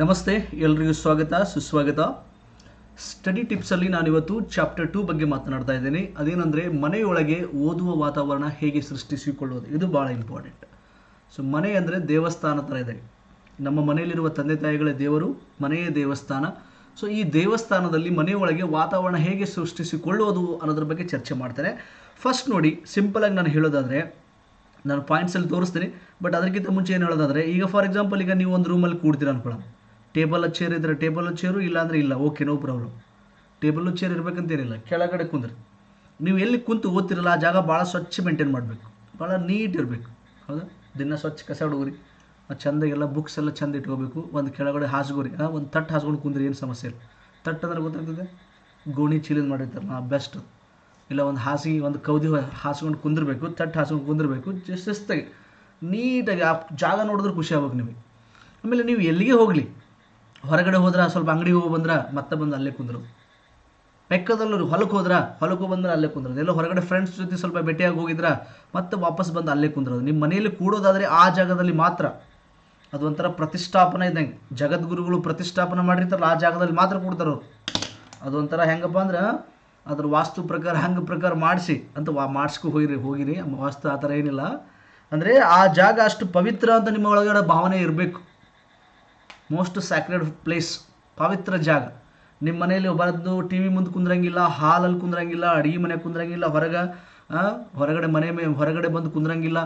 ನಮಸ್ತೆ, ಎಲ್ರಿಗೂ ಸ್ವಾಗತ, ಸುಸ್ವಾಗತ. ಸ್ಟಡಿ ಟಿಪ್ಸಲ್ಲಿ ನಾನಿವತ್ತು ಚಾಪ್ಟರ್ ಟೂ ಬಗ್ಗೆ ಮಾತನಾಡ್ತಾ ಇದ್ದೇನೆ. ಅದೇನೆಂದರೆ, ಮನೆಯೊಳಗೆ ಓದುವ ವಾತಾವರಣ ಹೇಗೆ ಸೃಷ್ಟಿಸಿಕೊಳ್ಳೋದು ಇದು ಭಾಳ ಇಂಪಾರ್ಟೆಂಟ್ ಸೊ ಮನೆ ಅಂದರೆ ದೇವಸ್ಥಾನ ಥರ ಇದೆ. ನಮ್ಮ ಮನೆಯಲ್ಲಿರುವ ತಂದೆ ತಾಯಿಗಳ ದೇವರು, ಮನೆಯೇ ದೇವಸ್ಥಾನ. ಸೊ ಈ ದೇವಸ್ಥಾನದಲ್ಲಿ ಮನೆಯೊಳಗೆ ವಾತಾವರಣ ಹೇಗೆ ಸೃಷ್ಟಿಸಿಕೊಳ್ಳೋದು ಅನ್ನೋದ್ರ ಬಗ್ಗೆ ಚರ್ಚೆ ಮಾಡ್ತಾರೆ ಫಸ್ಟ್ ನೋಡಿ ಸಿಂಪಲಾಗಿ ನಾನು ಹೇಳೋದಾದರೆ, ನಾನು ಪಾಯಿಂಟ್ಸಲ್ಲಿ ತೋರಿಸ್ತೀನಿ ಬಟ್ ಅದಕ್ಕಿಂತ ಮುಂಚೆ ಏನು ಹೇಳೋದಾದರೆ, ಈಗ ಫಾರ್ ಎಕ್ಸಾಂಪಲ್ ಈಗ ನೀವು ಒಂದು ರೂಮಲ್ಲಿ ಕೂಡ್ತೀರ ಅನ್ಕೊಳ್ಳೋಣ. ಟೇಬಲ್ ಚೇರ್ ಇದ್ದರೆ ಟೇಬಲ್ ಚೇರು ಇಲ್ಲ. ಇಲ್ಲ okay no problem table chair ಇರಬೇಕಂತೇನಿಲ್ಲ ಕೆಳಗಡೆ ಕುಂದ್ರಿ. ನೀವು ಎಲ್ಲಿ ಕುಂತು ಓದ್ತಿರಲ್ಲ, ಆ ಜಾಗ ಭಾಳ ಸ್ವಚ್ಛ ಮೇಂಟೈನ್ ಮಾಡಬೇಕು. ಭಾಳ ನೀಟ್ ಇರಬೇಕು. ಹೌದಾ? ದಿನ ಸ್ವಚ್ಛ ಕಸ ಹುಡುಗ್ರಿ ಎಲ್ಲ ಬುಕ್ಸ್ ಎಲ್ಲ ಚಂದ ಇಟ್ಕೋಬೇಕು. ಒಂದು ಕೆಳಗಡೆ ಹಾಸ್ಗೋರಿ. ಒಂದು ತಟ್ಟು ಹಾಸ್ಕೊಂಡು ಕುಂದ್ರೆ, ಏನು ಸಮಸ್ಯೆ ಇಲ್ಲ. ತಟ್ಟು ಅಂದ್ರೆ ಗೊತ್ತಾಗ್ತದೆ? ಗೋಣಿ ಚೀಲದ ಮಾಡಿರ್ತಾರಲ್ಲ ಬೆಸ್ಟ್ ಇಲ್ಲ ಒಂದು ಹಾಸಿಗೆ, ಒಂದು ಕೌದಿ ಹಾಸ್ಕೊಂಡು ಕುಂದಿರ್ಬೇಕು ತಟ್ಟು ಹಾಸ್ಕೊಂಡು ಕುಂದಿರ್ಬೇಕು ಶಿಸ್ತಾಗಿ ನೀಟಾಗಿ ಆ ಜಾಗ ನೋಡಿದ್ರೆ ಖುಷಿ ಆಗ್ಬೇಕು ನಿಮಗೆ. ಆಮೇಲೆ ನೀವು ಎಲ್ಲಿಗೆ ಹೋಗಲಿ? ಹೊರಗಡೆ ಹೋದ್ರೆ ಸ್ವಲ್ಪ ಅಂಗಡಿಗೆ ಹೋಗಿ ಬಂದ್ರೆ ಮತ್ತೆ ಬಂದು ಅಲ್ಲೇ ಕುಂದ್ರು. ಪೆಕ್ಕದಲ್ಲೂ ಹೊಲಕ್ಕೆ ಹೋದ್ರೆ ಹೊಲಕ್ಕೆ ಬಂದ್ರೆ ಅಲ್ಲೇ ಕುಂದ್ರು. ಎಲ್ಲ ಹೊರಗಡೆ ಫ್ರೆಂಡ್ಸ್ ಜೊತೆ ಸ್ವಲ್ಪ ಭೇಟಿಯಾಗಿ ಹೋಗಿದ್ರೆ ಮತ್ತೆ ವಾಪಸ್ ಬಂದು ಅಲ್ಲೇ ಕುಂದ್ರೋದು ನಿಮ್ಮ ಮನೆಯಲ್ಲಿ ಕೂಡೋದಾದರೆ ಆ ಜಾಗದಲ್ಲಿ ಮಾತ್ರ. ಅದು ಒಂಥರ ಪ್ರತಿಷ್ಠಾಪನೆ ಇದ್ದಂಗೆ. ಜಗದ್ಗುರುಗಳು ಪ್ರತಿಷ್ಠಾಪನೆ ಮಾಡಿರ್ತಾರಲ್ಲ, ಆ ಜಾಗದಲ್ಲಿ ಮಾತ್ರ ಕೂಡ್ತಾರೆ ಅವ್ರು. ಅದೊಂಥರ ಹೆಂಗಪ್ಪ ಅಂದ್ರೆ ಅದ್ರ ವಾಸ್ತು ಪ್ರಕಾರ, ಹಂಗೆ ಪ್ರಕಾರ ಮಾಡಿಸಿ ಅಂತ ವಾ ಮಾಡಿಸ್ಕೊ ಹೋಗಿರಿ ಹೋಗಿರಿ. ವಾಸ್ತು ಆ ಥರ ಏನಿಲ್ಲ. ಅಂದರೆ ಆ ಜಾಗ ಅಷ್ಟು ಪವಿತ್ರ ಅಂತ ನಿಮ್ಮ ಒಳಗಡೆ ಭಾವನೆ ಇರಬೇಕು. ಮೋಸ್ಟ್ ಸ್ಯಾಕ್ರೆಡ್ ಪ್ಲೇಸ್ ಪವಿತ್ರ ಜಾಗ. ನಿಮ್ಮ ಮನೆಯಲ್ಲಿ ಬರೋದು ಟಿ ವಿ ಮುಂದೆ ಕುಂದ್ರಂಗಿಲ್ಲ ಹಾಲಲ್ಲಿ ಕುಂದ್ರಂಗಿಲ್ಲ, ಅಡುಗೆ ಮನೆ ಕುಂದ್ರಂಗಿಲ್ಲ, ಹೊರಗೆ ಹೊರಗಡೆ ಮನೆ ಮೇ, ಹೊರಗಡೆ ಬಂದು ಕುಂದ್ರಂಗಿಲ್ಲ.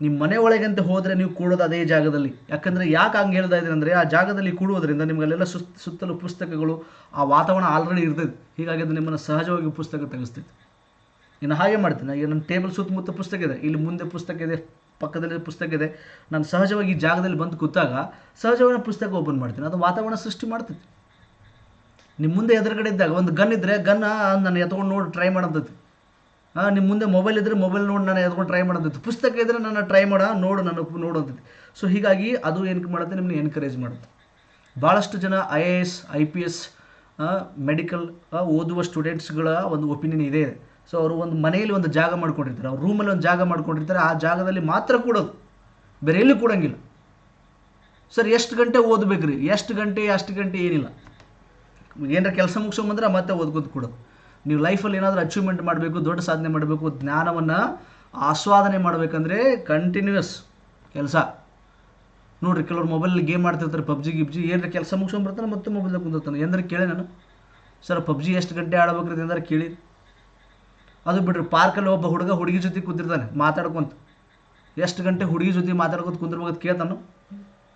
ನಿಮ್ಮ ಮನೆ ಒಳಗಂತ ಹೋದರೆ ನೀವು ಕೂಡೋದು ಅದೇ ಜಾಗದಲ್ಲಿ. ಯಾಕಂದರೆ ಯಾಕೆ ಹಂಗೆ ಹೇಳ್ತಾ ಇದ್ದೀನಿ ಅಂದರೆ, ಆ ಜಾಗದಲ್ಲಿ ಕೂಡುವುದರಿಂದ ನಿಮಗಲ್ಲೆಲ್ಲ ಸುತ್ತ ಸುತ್ತಲೂ ಪುಸ್ತಕಗಳು, ಆ ವಾತಾವರಣ ಆಲ್ರೆಡಿ ಇರ್ತದೆ. ಹೀಗಾಗಿ ಅದು ನಿಮ್ಮನ್ನು ಸಹಜವಾಗಿ ಪುಸ್ತಕ ತೆಗೆಸ್ತೈತೆ ಇನ್ನು ಹಾಗೆ ಮಾಡ್ತೀನಿ. ಈಗ ನಮ್ಮ ಟೇಬಲ್ ಸುತ್ತಮುತ್ತ ಪುಸ್ತಕ ಇದೆ. ಇಲ್ಲಿ ಮುಂದೆ ಪುಸ್ತಕ ಇದೆ. ಪಕ್ಕದಲ್ಲಿ ಪುಸ್ತಕ ಇದೆ. ನಾನು ಸಹಜವಾಗಿ ಜಾಗದಲ್ಲಿ ಬಂದು ಕೂತಾಗ ಸಹಜವಾಗಿ ಪುಸ್ತಕ ಓಪನ್ ಮಾಡ್ತೀನಿ. ಅದು ವಾತಾವರಣ ಸೃಷ್ಟಿ ಮಾಡ್ತೈತಿ ನಿಮ್ಮ ಮುಂದೆ ಎದುರುಗಡೆ ಇದ್ದಾಗ, ಒಂದು ಗನ್ ಇದ್ದರೆ ಗನ್ ನಾನು ಎತ್ಕೊಂಡು ನೋಡಿ ಟ್ರೈ ಮಾಡೋದೈತಿ ಹಾಂ ನಿಮ್ಮ ಮುಂದೆ ಮೊಬೈಲ್ ಇದ್ದರೆ ಮೊಬೈಲ್ ನೋಡಿ ನಾನು ಎತ್ಕೊಂಡು ಟ್ರೈ ಮಾಡೋದೈತಿ ಪುಸ್ತಕ ಇದ್ದರೆ ನಾನು ಟ್ರೈ ಮಾಡೋ, ನೋಡು ನಾನು ನೋಡೋದೈತಿ ಸೊ ಹೀಗಾಗಿ ಅದು ಏನು ಮಾಡುತ್ತೆ ನಿಮ್ಮನ್ನ ಎನ್ಕರೇಜ್ ಮಾಡುತ್ತೆ. ಭಾಳಷ್ಟು ಜನ I A S I P S medical ಓದುವ ಸ್ಟೂಡೆಂಟ್ಸ್ಗಳ ಒಂದು ಒಪಿನಿಯನ್ ಇದೆ. ಸೊ ಅವರು ಒಂದು ಮನೆಯಲ್ಲಿ ಒಂದು ಜಾಗ ಮಾಡ್ಕೊಂಡಿರ್ತಾರೆ. ಅವ್ರ ರೂಮಲ್ಲಿ ಒಂದು ಜಾಗ ಮಾಡ್ಕೊಂಡಿರ್ತಾರೆ. ಆ ಜಾಗದಲ್ಲಿ ಮಾತ್ರ ಕೂಡೋದು. ಬೇರೆ ಎಲ್ಲೂ ಕೂಡಂಗಿಲ್ಲ. ಸರ್, ಎಷ್ಟು ಗಂಟೆ ಓದಬೇಕ್ರಿ? ಎಷ್ಟು ಗಂಟೆ, ಅಷ್ಟು ಗಂಟೆ ಏನಿಲ್ಲ. ಏನಾರ ಕೆಲಸ ಮುಗಿಸ್ಕೊಂಬಂದ್ರೆ ಮತ್ತೆ ಓದ್ಕೋದು ಕೊಡೋದು. ನೀವು ಲೈಫಲ್ಲಿ ಏನಾದರೂ ಅಚೀವ್ಮೆಂಟ್ ಮಾಡಬೇಕು, ದೊಡ್ಡ ಸಾಧನೆ ಮಾಡಬೇಕು, ಜ್ಞಾನವನ್ನು ಆಸ್ವಾದನೆ ಮಾಡಬೇಕಂದ್ರೆ ಕಂಟಿನ್ಯೂಯಸ್ ಕೆಲಸ. ನೋಡ್ರಿ, ಕೆಲವ್ರು ಮೊಬೈಲಲ್ಲಿ ಗೇಮ್ ಆಡ್ತಿರ್ತಾರೆ ಪಬ್ಜಿ ಗಿಬ್ಜಿ, ಏನಾರ ಕೆಲಸ ಮುಗಿಸ್ಕೊಂಬರ್ತಾನೆ ಮತ್ತೆ ಮೊಬೈಲ್ದಾಗ ಕುಂದಿರ್ತಾನೆ. ಎಂದ್ರೆ ಕೇಳಿ ನಾನು. ಸರ್ ಪಬ್ಜಿ ಎಷ್ಟು ಗಂಟೆ ಆಡ್ಬೇಕ್ರಿ ಎಂದ್ರೆ ಕೇಳಿ ಅದು ಬಿಡ್ರಿ ಪಾರ್ಕಲ್ಲಿ ಒಬ್ಬ ಹುಡುಗ ಹುಡುಗಿ ಜೊತೆ ಕೂತಿರ್ತಾನೆ ಮಾತಾಡ್ಕೊಂತ. ಎಷ್ಟು ಗಂಟೆ ಹುಡುಗಿ ಜೊತೆ ಮಾತಾಡ್ಕೊತ ಕುಂದಿರ್ಬೇಕು ಕೇಳ್ತಾನು?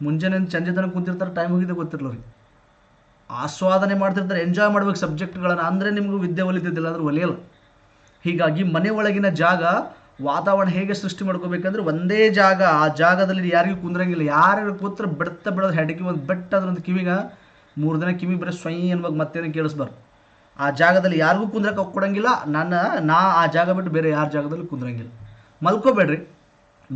ಮುಂಜಾನೆ ಸಂಜೆ ತನಕ ಕುಂತಿರ್ತಾರೆ ಟೈಮ್ ಹೋಗಿದ್ದೆ ಗೊತ್ತಿರಲ್ಲ ಅವ್ರಿಗೆ. ಆಸ್ವಾದನೆ ಮಾಡ್ತಿರ್ತಾರೆ ಎಂಜಾಯ್ ಮಾಡ್ಬೇಕು ಸಬ್ಜೆಕ್ಟ್ಗಳನ್ನು ಅಂದರೆ ನಿಮಗೂ ವಿದ್ಯೆ ಒಲಿತಿದ್ದಿಲ್ಲ ಅಂದ್ರೆ ಒಲಿಯಲ್ಲ. ಹೀಗಾಗಿ ಮನೆ ಒಳಗಿನ ಜಾಗ ವಾತಾವರಣ ಹೇಗೆ ಸೃಷ್ಟಿ ಮಾಡ್ಕೋಬೇಕಂದ್ರೆ ಒಂದೇ ಜಾಗ, ಆ ಜಾಗದಲ್ಲಿ ಯಾರಿಗೂ ಕುಂದ್ರಂಗಿಲ್ಲ. ಯಾರು ಕೂತ್ರ ಬೆಡ್ತ ಬಿಡೋದು ಹೆಡಕಿ ಒಂದು ಬೆಟ್ಟ ಅದ್ರ ಒಂದು ಕಿವಿಗ, ಮೂರು ದಿನ ಕಿವಿ ಬರೀ ಸ್ವಯಂ ಅನ್ಬೇಕು ಮತ್ತೇನು ಕೇಳಿಸ್ಬಾರ್ದು. ಆ ಜಾಗದಲ್ಲಿ ಯಾರಿಗೂ ಕುಂದ್ರಕ್ಕೆ ಕೊಡಂಗಿಲ್ಲ. ನನ್ನ, ನಾ ಆ ಜಾಗ ಬಿಟ್ಟು ಬೇರೆ ಯಾರ ಜಾಗದಲ್ಲಿ ಕುಂದ್ರಂಗಿಲ್ಲ. ಮಲ್ಕೋಬೇಡ್ರಿ.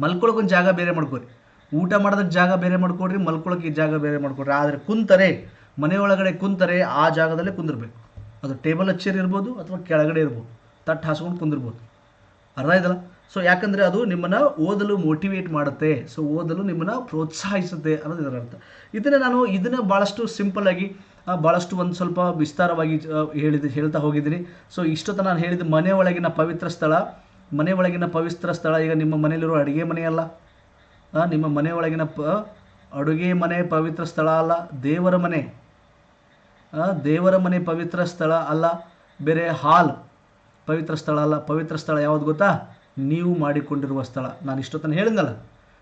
ಮಲ್ಕೊಳಕ್ಕೊಂದು ಜಾಗ ಬೇರೆ ಮಾಡ್ಕೊರಿ. ಊಟ ಮಾಡೋದಕ್ಕೆ ಜಾಗ ಬೇರೆ ಮಾಡ್ಕೊಡ್ರಿ ಮಲ್ಕೊಳಕ್ಕೆ ಜಾಗ ಬೇರೆ ಮಾಡ್ಕೊಡ್ರಿ. ಆದರೆ ಕುಂತರೆ, ಮನೆಯೊಳಗಡೆ ಕುಂತರೆ ಆ ಜಾಗದಲ್ಲೇ ಕುಂದಿರ್ಬೇಕು. ಅದು ಟೇಬಲ್ ಹಚ್ಚೇರಿ ಇರ್ಬೋದು ಅಥವಾ ಕೆಳಗಡೆ ಇರ್ಬೋದು. ತಟ್ಟು ಹಾಸ್ಕೊಂಡು ಕುಂದಿರ್ಬೋದು. ಅರ್ಥ ಆಯ್ತಲ್ಲ? ಸೊ ಯಾಕಂದರೆ ಅದು ನಿಮ್ಮನ್ನು ಓದಲು ಮೋಟಿವೇಟ್ ಮಾಡುತ್ತೆ. ಸೊ ಓದಲು ನಿಮ್ಮನ್ನು ಪ್ರೋತ್ಸಾಹಿಸುತ್ತೆ ಅನ್ನೋದು ಇದರ ಅರ್ಥ. ಇದನ್ನು ನಾನು, ಇದನ್ನು ಭಾಳಷ್ಟು ಸಿಂಪಲ್ಲಾಗಿ ಭಾಳಷ್ಟು ಒಂದು ಸ್ವಲ್ಪ ವಿಸ್ತಾರವಾಗಿ ಹೇಳಿದ, ಹೇಳ್ತಾ ಹೋಗಿದ್ದೀನಿ ಸೊ ಇಷ್ಟೊತ್ತ ನಾನು ಹೇಳಿದ ಮನೆ ಒಳಗಿನ ಪವಿತ್ರ ಸ್ಥಳ, ಮನೆ ಒಳಗಿನ ಪವಿತ್ರ ಸ್ಥಳ ಈಗ ನಿಮ್ಮ ಮನೆಯಲ್ಲಿರೋ ಅಡುಗೆ ಮನೆಯಲ್ಲ ನಿಮ್ಮ ಮನೆ ಒಳಗಿನ ಪ, ಅಡುಗೆ ಮನೆ ಪವಿತ್ರ ಸ್ಥಳ ಅಲ್ಲ, ದೇವರ ಮನೆ. ದೇವರ ಮನೆ ಪವಿತ್ರ ಸ್ಥಳ ಅಲ್ಲ, ಬೇರೆ ಹಾಲ್ ಪವಿತ್ರ ಸ್ಥಳ ಅಲ್ಲ. ಪವಿತ್ರ ಸ್ಥಳ ಯಾವುದು ಗೊತ್ತಾ? ನೀವು ಮಾಡಿಕೊಂಡಿರುವ ಸ್ಥಳ. ನಾನು ಇಷ್ಟೊತ್ತನ ಹೇಳಿದ್ನಲ್ಲ,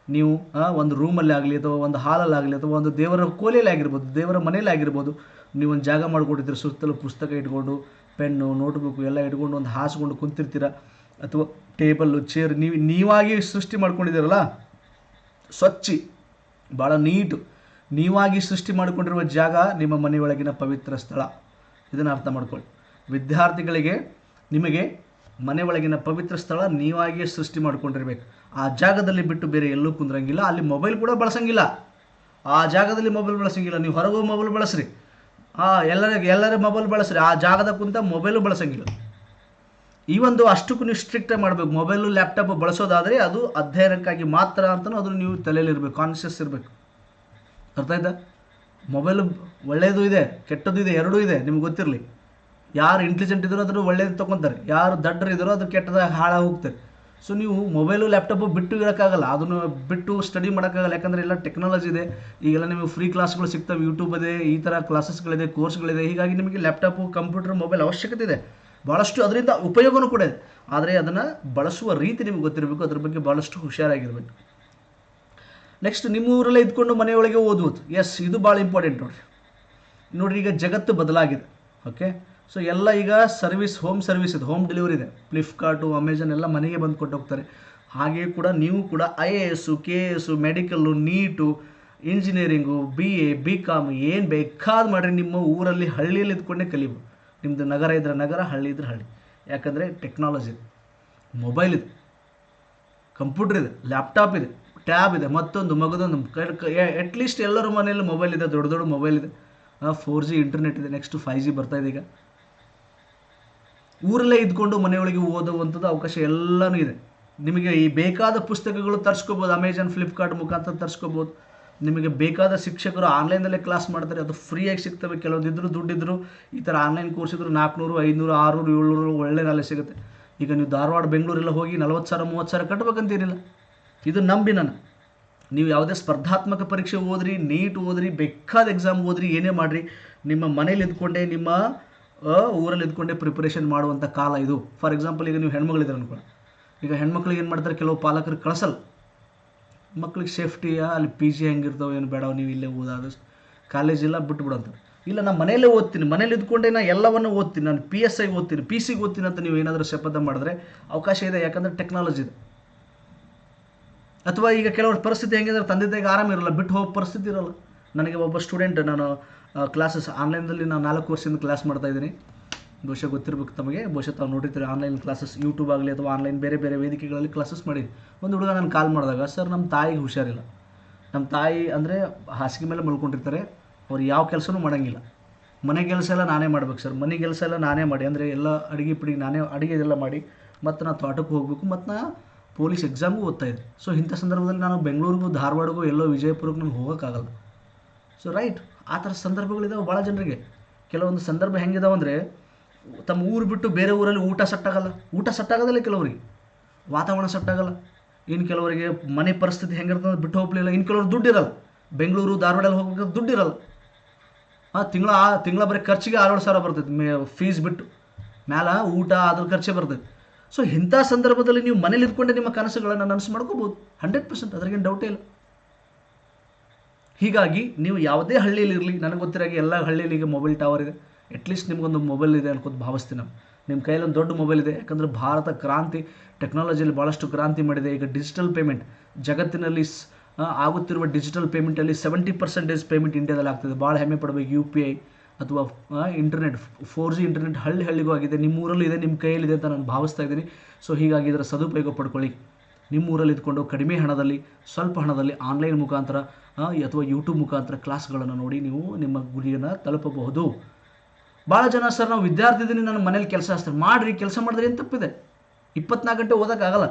ನೀವು ಒಂದು ರೂಮಲ್ಲಿ ಆಗಲಿ ಅಥವಾ ಒಂದು ಹಾಲಲ್ಲಾಗಲಿ ಅಥವಾ ಒಂದು ದೇವರ ಕೋಲೆಯಲ್ಲಿ ಆಗಿರ್ಬೋದು, ದೇವರ ಮನೆಯಲ್ಲಿ ಆಗಿರ್ಬೋದು ನೀವು ಒಂದು ಜಾಗ ಮಾಡ್ಕೊಂಡಿದ್ದೀರ ಸುತ್ತಲೂ ಪುಸ್ತಕ ಇಟ್ಕೊಂಡು, ಪೆನ್ನು ನೋಟ್ಬುಕ್ಕು ಎಲ್ಲ ಇಟ್ಕೊಂಡು ಒಂದು ಹಾಸ್ಕೊಂಡು ಕುಂತಿರ್ತೀರ? ಅಥವಾ ಟೇಬಲ್ಲು ಚೇರ್, ನೀವು, ನೀವಾಗಿ ಸೃಷ್ಟಿ ಮಾಡ್ಕೊಂಡಿದ್ದೀರಲ್ಲ? ಸ್ವಚ್ಛಿ ಭಾಳ ನೀಟು. ನೀವಾಗಿ ಸೃಷ್ಟಿ ಮಾಡಿಕೊಂಡಿರುವ ಜಾಗ ನಿಮ್ಮ ಮನೆಯೊಳಗಿನ ಪವಿತ್ರ ಸ್ಥಳ. ಇದನ್ನು ಅರ್ಥ ಮಾಡ್ಕೊಳ್ಳಿ. ವಿದ್ಯಾರ್ಥಿಗಳಿಗೆ ನಿಮಗೆ ಮನೆ ಒಳಗಿನ ಪವಿತ್ರ ಸ್ಥಳ ನೀವಾಗಿಯೇ ಸೃಷ್ಟಿ ಮಾಡ್ಕೊಂಡಿರ್ಬೇಕು. ಆ ಜಾಗದಲ್ಲಿ ಬಿಟ್ಟು ಬೇರೆ ಎಲ್ಲೂ ಕುಂದ್ರಂಗಿಲ್ಲ. ಅಲ್ಲಿ ಮೊಬೈಲ್ ಕೂಡ ಬಳಸಂಗಿಲ್ಲ. ಆ ಜಾಗದಲ್ಲಿ ಮೊಬೈಲ್ ಬಳಸಂಗಿಲ್ಲ. ನೀವು ಹೊರಗೋ ಮೊಬೈಲ್ ಬಳಸ್ರಿ. ಆ ಎಲ್ಲರ ಎಲ್ಲರ ಮೊಬೈಲ್ ಬಳಸ್ರಿ. ಆ ಜಾಗದ ಕುಂತ ಮೊಬೈಲು ಬಳಸಂಗಿಲ್ಲ. ಈ ಒಂದು ಅಷ್ಟಕ್ಕೂ ನೀವು ಸ್ಟ್ರಿಕ್ಟ್ ಮಾಡಬೇಕು ಮೊಬೈಲು ಲ್ಯಾಪ್ಟಾಪ್ ಬಳಸೋದಾದರೆ ಅದು ಅಧ್ಯಯನಕ್ಕಾಗಿ ಮಾತ್ರ ಅಂತಲೂ ಅದನ್ನು ನೀವು ತಲೆಯಲ್ಲಿ ಇರಬೇಕು. ಕಾನ್ಷಿಯಸ್ ಇರಬೇಕು. ಅರ್ಥ ಆಯ್ತಾ? ಮೊಬೈಲು ಒಳ್ಳೆಯದು ಇದೆ, ಕೆಟ್ಟದ್ದು ಇದೆ, ಎರಡೂ ಇದೆ, ನಿಮ್ಗೆ ಗೊತ್ತಿರಲಿ. ಯಾರು ಇಂಟೆಲಿಜೆಂಟ್ ಇದ್ರು ಅದ್ರ ಒಳ್ಳೇದು ತೊಗೊತಾರೆ ಯಾರು ದಡ್ಡರು ಇದ್ರು ಅದು ಕೆಟ್ಟದಾಗ ಹಾಳಾಗಿ ಹೋಗ್ತಾರೆ. ಸೊ ನೀವು ಮೊಬೈಲು ಲ್ಯಾಪ್ಟಾಪು ಬಿಟ್ಟು ಇರೋಕ್ಕಾಗಲ್ಲ ಅದನ್ನು ಬಿಟ್ಟು ಸ್ಟಡಿ ಮಾಡೋಕ್ಕಾಗಲ್ಲ. ಯಾಕಂದರೆ ಎಲ್ಲ ಟೆಕ್ನಾಲಜಿ ಇದೆ. ಈಗೆಲ್ಲ ನಿಮಗೆ ಫ್ರೀ ಕ್ಲಾಸ್ಗಳು ಸಿಗ್ತವೆ. ಯೂಟ್ಯೂಬ್ ಇದೆ, ಈ ಥರ ಕ್ಲಾಸಸ್ಗಳಿದೆ ಕೋರ್ಸ್ಗಳಿದೆ ಹೀಗಾಗಿ ನಿಮಗೆ ಲ್ಯಾಪ್ಟಾಪು ಕಂಪ್ಯೂಟರ್ ಮೊಬೈಲ್ ಅವಶ್ಯಕತೆ ಇದೆ. ಭಾಳಷ್ಟು ಅದರಿಂದ ಉಪಯೋಗವೂ ಕೂಡ ಇದೆ. ಆದರೆ ಅದನ್ನು ಬಳಸುವ ರೀತಿ ನಿಮಗೆ ಗೊತ್ತಿರಬೇಕು. ಅದ್ರ ಬಗ್ಗೆ ಭಾಳಷ್ಟು ಹುಷಾರಾಗಿರಬೇಕು. ನೆಕ್ಸ್ಟ್ ನಿಮ್ಮ ಊರಲ್ಲೇ ಇದ್ಕೊಂಡು ಮನೆಯೊಳಗೆ ಓದುವುದು. ಎಸ್ ಇದು ಭಾಳ ಇಂಪಾರ್ಟೆಂಟ್ ನೋಡಿರಿ. ನೋಡಿರಿ, ಈಗ ಜಗತ್ತು ಬದಲಾಗಿದೆ. ಓಕೆ ಸೊ ಎಲ್ಲ ಈಗ ಸರ್ವಿಸ್ ಹೋಮ್ ಸರ್ವಿಸ್ ಇದೆ. ಹೋಮ್ ಡೆಲಿವರಿ ಇದೆ. ಫ್ಲಿಪ್ಕಾರ್ಟು ಅಮೆಝಾನ್ ಎಲ್ಲ ಮನೆಗೆ ಬಂದು ಕೊಟ್ಟು ಹೋಗ್ತಾರೆ ಹಾಗೆ ಕೂಡ ನೀವು ಕೂಡ I A S K A S medical NEET engineering B A B com ಏನು ಬೇಕಾದ ಮಾಡಿರಿ. ನಿಮ್ಮ ಊರಲ್ಲಿ ಹಳ್ಳಿಯಲ್ಲಿ ಇದ್ಕೊಂಡೇ ಕಲಿಬೋದು. ನಿಮ್ಮದು ನಗರ ಇದ್ರೆ ನಗರ, ಹಳ್ಳಿ ಇದ್ರೆ ಹಳ್ಳಿ. ಯಾಕಂದರೆ ಟೆಕ್ನಾಲಜಿ ಇದೆ. ಮೊಬೈಲ್ ಇದೆ. ಕಂಪ್ಯೂಟರ್ ಇದೆ. ಲ್ಯಾಪ್ಟಾಪ್ ಇದೆ. ಟ್ಯಾಬ್ ಇದೆ. ಮತ್ತೊಂದು ಮಗದೊಂದು ಅಟ್ಲೀಸ್ಟ್ ಎಲ್ಲರ ಮನೆಯಲ್ಲಿ ಮೊಬೈಲ್ ಇದೆ. ದೊಡ್ಡ ದೊಡ್ಡ ಮೊಬೈಲ್ ಇದೆ. ಫೋರ್ ಜಿ ಇಂಟರ್ನೆಟ್ ಇದೆ. ನೆಕ್ಸ್ಟ್ ಫೈವ್ ಜಿ ಬರ್ತಾಯಿದೆ ಈಗ. ಊರಲ್ಲೇ ಇದ್ಕೊಂಡು ಮನೆಯೊಳಗೆ ಓದುವಂಥದ್ದು ಅವಕಾಶ ಎಲ್ಲನೂ ಇದೆ. ನಿಮಗೆ ಈ ಬೇಕಾದ ಪುಸ್ತಕಗಳು ತರಿಸ್ಕೋಬೋದು ಅಮೆಝಾನ್ ಫ್ಲಿಪ್ಕಾರ್ಟ್ ಮುಖಾಂತರ ತರಿಸ್ಕೋಬೋದು. ನಿಮಗೆ ಬೇಕಾದ ಶಿಕ್ಷಕರು ಆನ್ಲೈನಲ್ಲೇ ಕ್ಲಾಸ್ ಮಾಡ್ತಾರೆ, ಅದು ಫ್ರೀಯಾಗಿ ಸಿಗ್ತವೆ. ಕೆಲವೊಂದಿದ್ರು ದುಡ್ಡಿದ್ರು, ಈ ಥರ ಆನ್ಲೈನ್ ಕೋರ್ಸ್ ಇದ್ರು ನಾಲ್ಕುನೂರು ಐನೂರು ಆರುನೂರು, ಏಳ್ನೂರು ಒಳ್ಳೆ ನಾಲೆ ಸಿಗುತ್ತೆ. ಈಗ ನೀವು ಧಾರವಾಡ, ಬೆಂಗಳೂರೆಲ್ಲ ಹೋಗಿ ನಲ್ವತ್ತು ಸಾವಿರ, ಮೂವತ್ತು ಸಾವಿರ ಕಟ್ಬೇಕಂತೀರಿಲ್ಲ. ಇದು ನಂಬಿ ನಾನು. ನೀವು ಯಾವುದೇ ಸ್ಪರ್ಧಾತ್ಮಕ ಪರೀಕ್ಷೆ ಓದ್ರಿ, ನೀಟ್ ಓದ್ರಿ, ಬೇಕಾದ ಎಕ್ಸಾಮ್ ಓದ್ರಿ, ಏನೇ ಮಾಡಿರಿ, ನಿಮ್ಮ ಮನೇಲಿ ಇದ್ಕೊಂಡೇ ನಿಮ್ಮ ಊರಲ್ಲಿ ಇದ್ಕೊಂಡೇ ಪ್ರಿಪರೇಷನ್ ಮಾಡುವಂಥ ಕಾಲ ಇದು. ಫಾರ್ ಎಕ್ಸಾಂಪಲ್ ಈಗ ನೀವು ಹೆಣ್ಮಗಳಿದ್ದಾರೆ ಅನ್ಕೊಳ್ಳಿ. ಈಗ ಹೆಣ್ಮಕ್ಳಿಗೆ ಏನು ಮಾಡ್ತಾರೆ? ಕೆಲವು ಪಾಲಕರು ಕಳಿಸಲ್ಲ. ಮಕ್ಳಿಗೆ ಸೇಫ್ಟಿಯಾ ಅಲ್ಲಿ ಪಿ ಜಿ ಹೆಂಗಿರ್ತಾವೆ? ಏನು ಬೇಡ, ನೀವು ಇಲ್ಲೇ ಓದಾದು. ಕಾಲೇಜಿಲ್ಲ ಬಿಟ್ಟು ಬಿಡಂತಾರೆ ಇಲ್ಲ ನಾನು ಮನೆಯಲ್ಲೇ ಓದ್ತೀನಿ. ಮನೇಲಿ ಇದ್ಕೊಂಡೆ ನಾನು ಎಲ್ಲವನ್ನು ಓದ್ತೀನಿ. ನಾನು ಪಿ ಎಸ್ ಐ ಓದ್ತೀನಿ. ಪಿ ಸಿಗೆ ಓದ್ತೀನಿ ಅಂತ ನೀವು ಏನಾದರೂ ಶಪಥ ಮಾಡಿದ್ರೆ ಅವಕಾಶ ಇದೆ. ಯಾಕಂದರೆ ಟೆಕ್ನಾಲಜಿ ಇದೆ. ಅಥವಾ ಈಗ ಕೆಲವ್ರ ಪರಿಸ್ಥಿತಿ ಹೆಂಗಿದ್ರೆ ತಂದೆ ತಾಯಿಗೆ ಆರಾಮ ಇರಲ್ಲ. ಬಿಟ್ಟು ಹೋಗೋ ಪರಿಸ್ಥಿತಿ ಇರಲ್ಲ. ನನಗೆ ಒಬ್ಬ ಸ್ಟೂಡೆಂಟ್ ನಾನು ಕ್ಲಾಸಸ್ ಆನ್ಲೈನಲ್ಲಿ ನಾನು ನಾಲ್ಕು ವರ್ಷದಿಂದ ಕ್ಲಾಸ್ ಮಾಡ್ತಾ ಇದ್ದೀನಿ. ಬಹುಶಃ ಗೊತ್ತಿರಬೇಕು ತಮಗೆ. ಬಹುಶಃ ತಾವು ನೋಡಿರ್ತೀರಿ ಆನ್ಲೈನ್ ಕ್ಲಾಸಸ್ ಯೂಟ್ಯೂಬ್ ಆಗಲಿ ಅಥವಾ ಆನ್ಲೈನ್ ಬೇರೆ ಬೇರೆ ವೇದಿಕೆಗಳಲ್ಲಿ ಕ್ಲಾಸಸ್ ಮಾಡಿ. ಒಂದು ಹುಡುಗ ನಾನು ಕಾಲ್ ಮಾಡಿದಾಗ ಸರ್ ನಮ್ಮ ತಾಯಿಗೆ ಹುಷಾರಿಲ್ಲ. ನಮ್ಮ ತಾಯಿ ಅಂದರೆ ಹಾಸಿಗೆ ಮೇಲೆ ಮಲ್ಕೊಂಡಿರ್ತಾರೆ. ಅವ್ರು ಯಾವ ಕೆಲಸನೂ ಮಾಡೋಂಗಿಲ್ಲ. ಮನೆ ಕೆಲಸ ಎಲ್ಲ ನಾನೇ ಮಾಡ್ಬೇಕು ಸರ್ ಮನೆ ಕೆಲಸ ಎಲ್ಲ ನಾನೇ ಮಾಡಿ. ಅಂದರೆ ಎಲ್ಲ ಅಡುಗೆ ಪಿಡಿಗೆ ನಾನೇ ಅಡುಗೆ ಎಲ್ಲ ಮಾಡಿ, ಮತ್ತು ನಾನು ತೋಟಕ್ಕೆ ಹೋಗಬೇಕು, ಮತ್ತು ನಾ ಪೊಲೀಸ್ ಎಕ್ಸಾಮ್ಗೂ ಓದ್ತಾ ಇದ್ದೆ. ಸೊ ಇಂಥ ಸಂದರ್ಭದಲ್ಲಿ ನಾನು ಬೆಂಗಳೂರಿಗೂ, ಧಾರವಾಡಗೂ ಎಲ್ಲೋ ವಿಜಯಪುರಕ್ಕೆ ನಂಗೆ ಹೋಗೋಕ್ಕಾಗಲ್ಲ. ಸೊ ರೈಟ್ ಆ ಥರ ಸಂದರ್ಭಗಳಿದಾವೆ ಭಾಳ ಜನರಿಗೆ. ಕೆಲವೊಂದು ಸಂದರ್ಭ ಹೆಂಗಿದಾವೆ ಅಂದರೆ ತಮ್ಮ ಊರು ಬಿಟ್ಟು ಬೇರೆ ಊರಲ್ಲಿ ಊಟ ಸಟ್ಟಾಗಲ್ಲ. ಊಟ ಸಟ್ಟಾಗೋದಿಲ್ಲ ಕೆಲವರಿಗೆ. ವಾತಾವರಣ ಸಟ್ಟಾಗಲ್ಲ. ಇನ್ನು ಕೆಲವರಿಗೆ ಮನೆ ಪರಿಸ್ಥಿತಿ ಹೆಂಗಿರ್ತದೆ ಬಿಟ್ಟು ಹೋಗ್ಲಿಲ್ಲ. ಇನ್ನು ಕೆಲವ್ರು ದುಡ್ಡಿರಲ್ಲ. ಬೆಂಗಳೂರು, ಧಾರವಾಡಲ್ಲಿ ಹೋಗ್ಬೇಕಾದ್ರೆ ದುಡ್ಡು ಇರಲ್ಲ ಆ ತಿಂಗಳ ಆ ತಿಂಗಳ ಬರೀ ಖರ್ಚಿಗೆ ಆರೇಳು ಸಾವಿರ ಬರ್ತೈತೆ. ಮೇ ಫೀಸ್ ಬಿಟ್ಟು. ಮ್ಯಾಲ ಊಟ ಅದ್ರ ಖರ್ಚೆ ಬರ್ತೈತೆ. ಸೊ ಇಂಥ ಸಂದರ್ಭದಲ್ಲಿ ನೀವು ಮನೇಲಿ ಇದ್ಕೊಂಡೆ ನಿಮ್ಮ ಕನಸುಗಳನ್ನು ನನಸು ಮಾಡ್ಕೋಬೋದು. ಹಂಡ್ರೆಡ್ ಪರ್ಸೆಂಟ್ ಅದ್ರಾಗೇನು ಡೌಟೇ ಇಲ್ಲ. ಹೀಗಾಗಿ ನೀವು ಯಾವುದೇ ಹಳ್ಳಿಯಲ್ಲಿ ಇರಲಿ, ನನಗೆ ಗೊತ್ತಿರೋ ಎಲ್ಲ ಹಳ್ಳಿಯಲ್ಲಿ ಈಗ ಮೊಬೈಲ್ ಟವರ್ ಇದೆ. ಅಟ್ಲೀಸ್ಟ್ ನಿಮಗೊಂದು ಮೊಬೈಲ್ ಇದೆ ಅನ್ಕೋತ ಭಾವಿಸ್ತೀನಿ ನಾನು. ನಿಮ್ಮ ಕೈಯಲ್ಲಿ ಒಂದು ದೊಡ್ಡ ಮೊಬೈಲ್ ಇದೆ, ಯಾಕಂದರೆ ಭಾರತ ಕ್ರಾಂತಿ ಟೆಕ್ನಾಲಜಿಯಲ್ಲಿ ಭಾಳಷ್ಟು ಕ್ರಾಂತಿ ಮಾಡಿದೆ. ಈಗ ಡಿಜಿಟಲ್ ಪೇಮೆಂಟ್ ಜಗತ್ತಿನಲ್ಲಿ ಆಗುತ್ತಿರುವ ಡಿಜಿಟಲ್ ಪೇಮೆಂಟಲ್ಲಿ ಸೆವೆಂಟಿ ಪರ್ಸೆಂಟೇಜ್ ಪೇಮೆಂಟ್ ಇಂಡಿಯಾದಲ್ಲಿ ಆಗ್ತದೆ. ಭಾಳ ಹೆಮ್ಮೆ ಪಡಬೇಕು ಯು ಪಿ ಐ ಅಥವಾ ಇಂಟರ್ನೆಟ್ ಫೋರ್ ಜಿ ಇಂಟರ್ನೆಟ್ ಹಳ್ಳಿ ಹಳ್ಳಿಗೂ ಆಗಿದೆ. ನಿಮ್ಮ ಊರಲ್ಲಿ ಇದೆ ನಿಮ್ಮ ಕೈಯಲ್ಲಿದೆ ಅಂತ ನಾನು ಭಾವಿಸ್ತಾ ಇದ್ದೀನಿ. ಸೊ ಹೀಗಾಗಿ ಇದರ ಸದುಪಯೋಗ ಪಡ್ಕೊಳ್ಳಿ. ನಿಮ್ಮ ಊರಲ್ಲಿ ಇದ್ಕೊಂಡು ಕಡಿಮೆ ಹಣದಲ್ಲಿ, ಸ್ವಲ್ಪ ಹಣದಲ್ಲಿ ಆನ್ಲೈನ್ ಮುಖಾಂತರ ಅಥವಾ ಯೂಟ್ಯೂಬ್ ಮುಖಾಂತರ ಕ್ಲಾಸ್ಗಳನ್ನು ನೋಡಿ ನೀವು ನಿಮ್ಮ ಗುರಿಯನ್ನು ತಲುಪಬಹುದು. ಭಾಳ ಜನ, ಸರ್, ನಾವು ವಿದ್ಯಾರ್ಥಿ ಇದ್ದೀನಿ ನನ್ನ ಮನೇಲಿ ಕೆಲಸ ಹಚ್ತಾರೆ ಮಾಡಿರಿ, ಕೆಲಸ ಮಾಡಿದ್ರೆ ಏನು ತಪ್ಪಿದೆ. ಇಪ್ಪತ್ನಾಲ್ಕು ಗಂಟೆ ಓದೋಕ್ಕಾಗಲ್ಲ